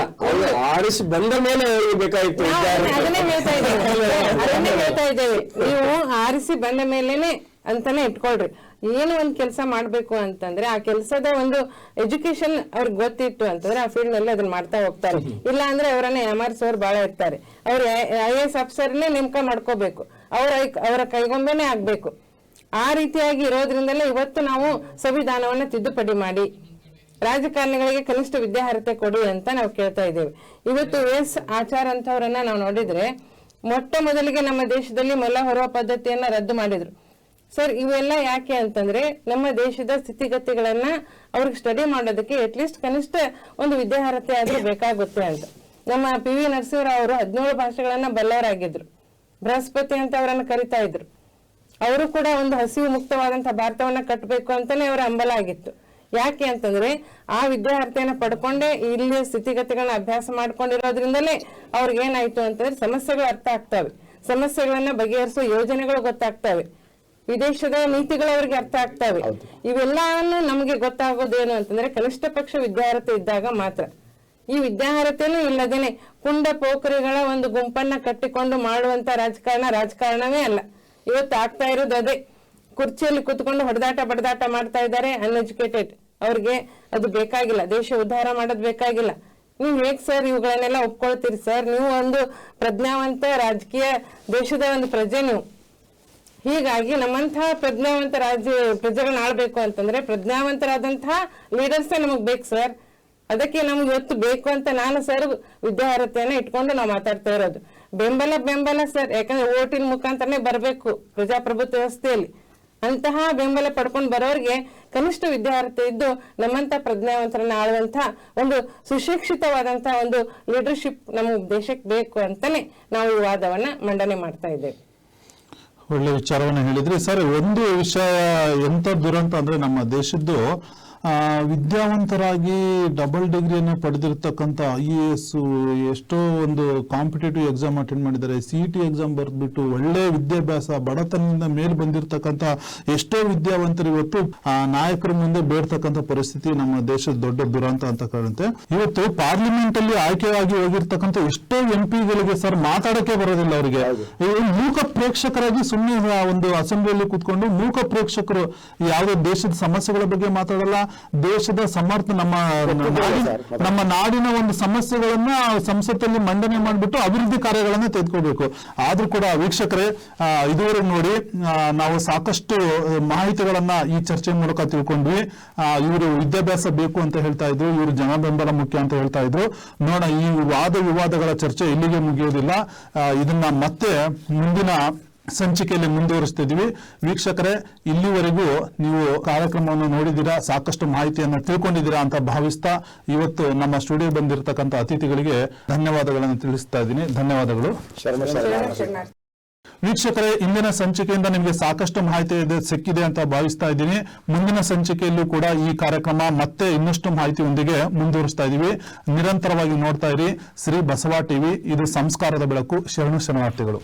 ಆರಿಸಿ ಬಂದ ಮೇಲೆ ಅದನ್ನೇ- ಅದನ್ನೇ ಹೇಳ್ತಾ ಇದ್ದೇವೆ. ಅದನ್ನೇ ಹೇಳ್ತಾ ಇದ್ದೇವೆ. ನೀವು ಆರಿಸಿ ಬಂದ ಮೇಲೆನೆ ಅಂತಾನೆ ಇಟ್ಕೊಳ್ರಿ. ಏನು ಒಂದು ಕೆಲಸ ಮಾಡಬೇಕು ಅಂತಂದ್ರೆ ಆ ಕೆಲಸದ ಒಂದು ಎಜುಕೇಶನ್ ಅವ್ರಿಗೆ ಗೊತ್ತಿತ್ತು ಅಂತಂದ್ರೆ ಆ ಫೀಲ್ಡ್ನಲ್ಲಿ ಅದನ್ನ ಮಾಡ್ತಾ ಹೋಗ್ತಾರೆ. ಇಲ್ಲ ಅಂದ್ರೆ ಅವರನ್ನ ಯಾಮಾರಿಸೋರು ಬಹಳ ಇರ್ತಾರೆ. ಅವ್ರ ಐ ಎಸ್ ಅಫ್ಸರ್ನೇ ನೇಮಕ ಮಾಡ್ಕೋಬೇಕು. ಅವ್ರ ಅವರ ಕೈಗೊಂಬೆನೆ ಆಗ್ಬೇಕು. ಆ ರೀತಿಯಾಗಿ ಇರೋದ್ರಿಂದಲೇ ಇವತ್ತು ನಾವು ಸಂವಿಧಾನವನ್ನ ತಿದ್ದುಪಡಿ ಮಾಡಿ ರಾಜಕಾರಣಿಗಳಿಗೆ ಕನಿಷ್ಠ ವಿದ್ಯಾರ್ಹತೆ ಕೊಡಿ ಅಂತ ನಾವು ಕೇಳ್ತಾ ಇದ್ದೇವೆ. ಇವತ್ತು ಎಸ್ ಆಚಾರ್ ಅಂತವ್ರನ್ನ ನಾವು ನೋಡಿದ್ರೆ ಮೊಟ್ಟ ಮೊದಲಿಗೆ ನಮ್ಮ ದೇಶದಲ್ಲಿ ಮೊಲ ಹೊರುವ ಪದ್ಧತಿಯನ್ನ ರದ್ದು ಮಾಡಿದ್ರು. ಸರ್, ಇವೆಲ್ಲ ಯಾಕೆ ಅಂತಂದ್ರೆ ನಮ್ಮ ದೇಶದ ಸ್ಥಿತಿಗತಿಗಳನ್ನ ಅವ್ರಿಗೆ ಸ್ಟಡಿ ಮಾಡೋದಕ್ಕೆ ಅಟ್ಲೀಸ್ಟ್ ಕನಿಷ್ಠ ಒಂದು ವಿದ್ಯಾರ್ಹತೆ ಆದ್ರೂ ಬೇಕಾಗುತ್ತೆ ಅಂತ. ನಮ್ಮ ಪಿ ವಿ ನರಸಿಂಹರಾವ್ ಅವರು ಹದಿನೇಳು ಭಾಷೆಗಳನ್ನ ಬಲ್ಲವರಾಗಿದ್ರು. ಬೃಹಸ್ಪತಿ ಅಂತ ಅವರನ್ನ ಕರಿತಾ ಇದ್ರು. ಅವರು ಕೂಡ ಒಂದು ಹಸಿವು ಮುಕ್ತವಾದಂತಹ ಭಾರತವನ್ನ ಕಟ್ಟಬೇಕು ಅಂತಾನೆ ಅವರ ಹಂಬಲ ಆಗಿತ್ತು. ಯಾಕೆ ಅಂತಂದ್ರೆ ಆ ವಿದ್ಯಾರ್ಥಿಯನ್ನ ಪಡ್ಕೊಂಡೇ ಇಲ್ಲಿ ಸ್ಥಿತಿಗತಿಗಳನ್ನ ಅಭ್ಯಾಸ ಮಾಡ್ಕೊಂಡಿರೋದ್ರಿಂದಲೇ ಅವ್ರಿಗೆ ಏನಾಯ್ತು ಅಂತಂದ್ರೆ ಸಮಸ್ಯೆಗಳು ಅರ್ಥ ಆಗ್ತವೆ. ಸಮಸ್ಯೆಗಳನ್ನ ಬಗೆಹರಿಸುವ ಯೋಜನೆಗಳು ಗೊತ್ತಾಗ್ತವೆ. ವಿದೇಶದ ನೀತಿಗಳು ಅವರಿಗೆ ಅರ್ಥ ಆಗ್ತವೆ. ಇವೆಲ್ಲವನ್ನು ನಮಗೆ ಗೊತ್ತಾಗೋದೇನು ಅಂತಂದ್ರೆ ಕನಿಷ್ಠ ಪಕ್ಷ ವಿದ್ಯಾರ್ಹತೆ ಇದ್ದಾಗ ಮಾತ್ರ. ಈ ವಿದ್ಯಾರ್ಹತೆನೂ ಇಲ್ಲದೇನೆ ಕುಂಡ ಪೋಖರಿಗಳ ಒಂದು ಗುಂಪನ್ನ ಕಟ್ಟಿಕೊಂಡು ಮಾಡುವಂತ ರಾಜಕಾರಣ ರಾಜಕಾರಣವೇ ಅಲ್ಲ. ಇವತ್ತು ಆಗ್ತಾ ಇರೋದು ಅದೇ. ಕುರ್ಚಿಯಲ್ಲಿ ಕುತ್ಕೊಂಡು ಹೊಡೆದಾಟ ಬಡದಾಟ ಮಾಡ್ತಾ ಇದ್ದಾರೆ ಅನ್ಎಜುಕೇಟೆಡ್ ಅವ್ರಿಗೆ ಅದು ಬೇಕಾಗಿಲ್ಲ. ದೇಶ ಉದ್ಧಾರ ಮಾಡೋದು ಬೇಕಾಗಿಲ್ಲ. ನೀವು ಹೇಗೆ ಸರ್ ಇವುಗಳನ್ನೆಲ್ಲ ಒಪ್ಕೊಳ್ತೀರಿ ಸರ್? ನೀವು ಒಂದು ಪ್ರಜ್ಞಾವಂತ ರಾಜಕೀಯ ದೇಶದ ಒಂದು ಪ್ರಜೆ ನೀವು. ಹೀಗಾಗಿ ನಮ್ಮಂತಹ ಪ್ರಜ್ಞಾವಂತ ರಾಜ್ಯ ಪ್ರಜೆಗಳನ್ನ ಆಳ್ಬೇಕು ಅಂತಂದ್ರೆ ಪ್ರಜ್ಞಾವಂತರಾದಂತಹ ಲೀಡರ್ಸ್ ನಮಗ್ ಬೇಕು ಸರ್ ಅದಕ್ಕೆ ನಮ್ಗೆ ಇವತ್ತು ಬೇಕು ಅಂತ ನಾನು ಸರ್ ವಿದ್ಯಾರ್ಹತೆಯನ್ನ ಇಟ್ಕೊಂಡು ನಾವು ಮಾತಾಡ್ತಾ ಇರೋದು. ಬೆಂಬಲ ಬೆಂಬಲ ಸರ್ ಯಾಕಂದ್ರೆ ಓಟಿನ ಮುಖಾಂತರನೇ ಬರಬೇಕು ಪ್ರಜಾಪ್ರಭುತ್ವ ವ್ಯವಸ್ಥೆಯಲ್ಲಿ. ಅಂತಹ ಬೆಂಬಲ ಪಡ್ಕೊಂಡು ಬರೋರಿಗೆ ಕನಿಷ್ಠ ವಿದ್ಯಾರ್ಥಿ ಇದ್ದು ನಮ್ಮಂತ ಪ್ರಜ್ಞಾವಂತರನ್ನ ಆಳುವಂತ ಒಂದು ಸುಶಿಕ್ಷಿತವಾದಂತಹ ಒಂದು ಲೀಡರ್ಶಿಪ್ ನಮ್ಮ ದೇಶಕ್ಕೆ ಬೇಕು ಅಂತಾನೆ ನಾವು ಈ ವಾದವನ್ನ ಮಂಡನೆ ಮಾಡ್ತಾ ಇದ್ದೇವೆ. ಒಳ್ಳೆ ವಿಚಾರವನ್ನು ಹೇಳಿದ್ರಿ. ಸರ್ ಒಂದು ವಿಷಯ ಎಂತ ದುರಂತ ಅಂದ್ರೆ ನಮ್ಮ ದೇಶದ್ದು ವಿದ್ಯಾವಂತರಾಗಿ ಡಬಲ್ ಡಿಗ್ರಿಯನ್ನು ಪಡೆದಿರ್ತಕ್ಕಂಥ ಐ ಎ ಎಸ್ ಎಷ್ಟೋ ಒಂದು ಕಾಂಪಿಟೇಟಿವ್ ಎಕ್ಸಾಮ್ ಅಟೆಂಡ್ ಮಾಡಿದ್ದಾರೆ. ಸಿ ಇ ಟಿ ಎಕ್ಸಾಮ್ ಬರೆದ್ಬಿಟ್ಟು ಒಳ್ಳೆ ವಿದ್ಯಾಭ್ಯಾಸ ಬಡತನದಿಂದ ಮೇಲ್ ಬಂದಿರತಕ್ಕಂಥ ಎಷ್ಟೋ ವಿದ್ಯಾವಂತರು ಇವತ್ತು ನಾಯಕರ ಮುಂದೆ ಬೇಡ್ತಕ್ಕಂಥ ಪರಿಸ್ಥಿತಿ ನಮ್ಮ ದೇಶದ ದೊಡ್ಡ ದುರಂತ ಅಂತ ಕಾಣುತ್ತೆ. ಇವತ್ತು ಪಾರ್ಲಿಮೆಂಟ್ ಅಲ್ಲಿ ಆಯ್ಕೆಯಾಗಿ ಹೋಗಿರ್ತಕ್ಕಂಥ ಎಷ್ಟೋ ಎಂ ಪಿಗಳಿಗೆ ಸರ್ ಮಾತಾಡಕ್ಕೆ ಬರೋದಿಲ್ಲ ಅವರಿಗೆ. ಮೂಕ ಪ್ರೇಕ್ಷಕರಾಗಿ ಸುಮ್ಮನೆ ಒಂದು ಅಸೆಂಬ್ಲಿಯಲ್ಲಿ ಕೂತ್ಕೊಂಡು ಮೂಕ ಪ್ರೇಕ್ಷಕರು ಯಾವುದೇ ದೇಶದ ಸಮಸ್ಯೆಗಳ ಬಗ್ಗೆ ಮಾತಾಡಲ್ಲ ದೇಶದ ಸಮರ್ಥ ನಮ್ಮ ನಮ್ಮ ನಾಡಿನ ಒಂದು ಸಮಸ್ಯೆಗಳನ್ನ ಸಂಸತ್ತಲ್ಲಿ ಮಂಡನೆ ಮಾಡಿಬಿಟ್ಟು ಅಭಿವೃದ್ಧಿ ಕಾರ್ಯಗಳನ್ನ ತೆಗೆದುಕೊಳ್ಬೇಕು. ಆದ್ರೂ ಕೂಡ ವೀಕ್ಷಕರೇ ಇದುವರೆಗೆ ನೋಡಿ ನಾವು ಸಾಕಷ್ಟು ಮಾಹಿತಿಗಳನ್ನ ಈ ಚರ್ಚೆ ಮೂಲಕ ತಿಳ್ಕೊಂಡ್ವಿ. ಇವರು ವಿದ್ಯಾಭ್ಯಾಸ ಬೇಕು ಅಂತ ಹೇಳ್ತಾ ಇದ್ರು ಇವರು ಜನ ಬೆಂಬಲ ಮುಖ್ಯ ಅಂತ ಹೇಳ್ತಾ ಇದ್ರು. ನೋಡ ಈ ವಾದ ವಿವಾದಗಳ ಚರ್ಚೆ ಇಲ್ಲಿಗೆ ಮುಗಿಯೋದಿಲ್ಲ. ಇದನ್ನ ಮತ್ತೆ ಮುಂದಿನ ಸಂಚಿಕೆಯಲ್ಲಿ ಮುಂದುವರಿಸ್ತಿದ್ವಿ ವೀಕ್ಷಕರೇ, ಇಲ್ಲಿವರೆಗೂ ನೀವು ಕಾರ್ಯಕ್ರಮವನ್ನು ನೋಡಿದ್ದೀರಾ, ಸಾಕಷ್ಟು ಮಾಹಿತಿಯನ್ನು ತಿಳ್ಕೊಂಡಿದ್ದೀರಾ ಅಂತ ಭಾವಿಸ್ತಾ ಇವತ್ತು ನಮ್ಮ ಸ್ಟುಡಿಯೋ ಬಂದಿರತಕ್ಕಂಥ ಅತಿಥಿಗಳಿಗೆ ಧನ್ಯವಾದಗಳನ್ನು ತಿಳಿಸ್ತಾ ಇದ್ದೀನಿ. ಧನ್ಯವಾದಗಳು. ವೀಕ್ಷಕರೇ, ಇಂದಿನ ಸಂಚಿಕೆಯಿಂದ ನಿಮಗೆ ಸಾಕಷ್ಟು ಮಾಹಿತಿ ಸಿಕ್ಕಿದೆ ಅಂತ ಭಾವಿಸ್ತಾ ಇದ್ದೀನಿ. ಮುಂದಿನ ಸಂಚಿಕೆಯಲ್ಲೂ ಕೂಡ ಈ ಕಾರ್ಯಕ್ರಮ ಮತ್ತೆ ಇನ್ನಷ್ಟು ಮಾಹಿತಿಯೊಂದಿಗೆ ಮುಂದುವರಿಸ್ತಾ ಇದ್ದೀವಿ. ನಿರಂತರವಾಗಿ ನೋಡ್ತಾ ಇರಿ. ಶ್ರೀ ಬಸವ ಟಿವಿ, ಇದು ಸಂಸ್ಕಾರದ ಬೆಳಕು. ಶರಣು ಶರಣಾರ್ಥಿಗಳು.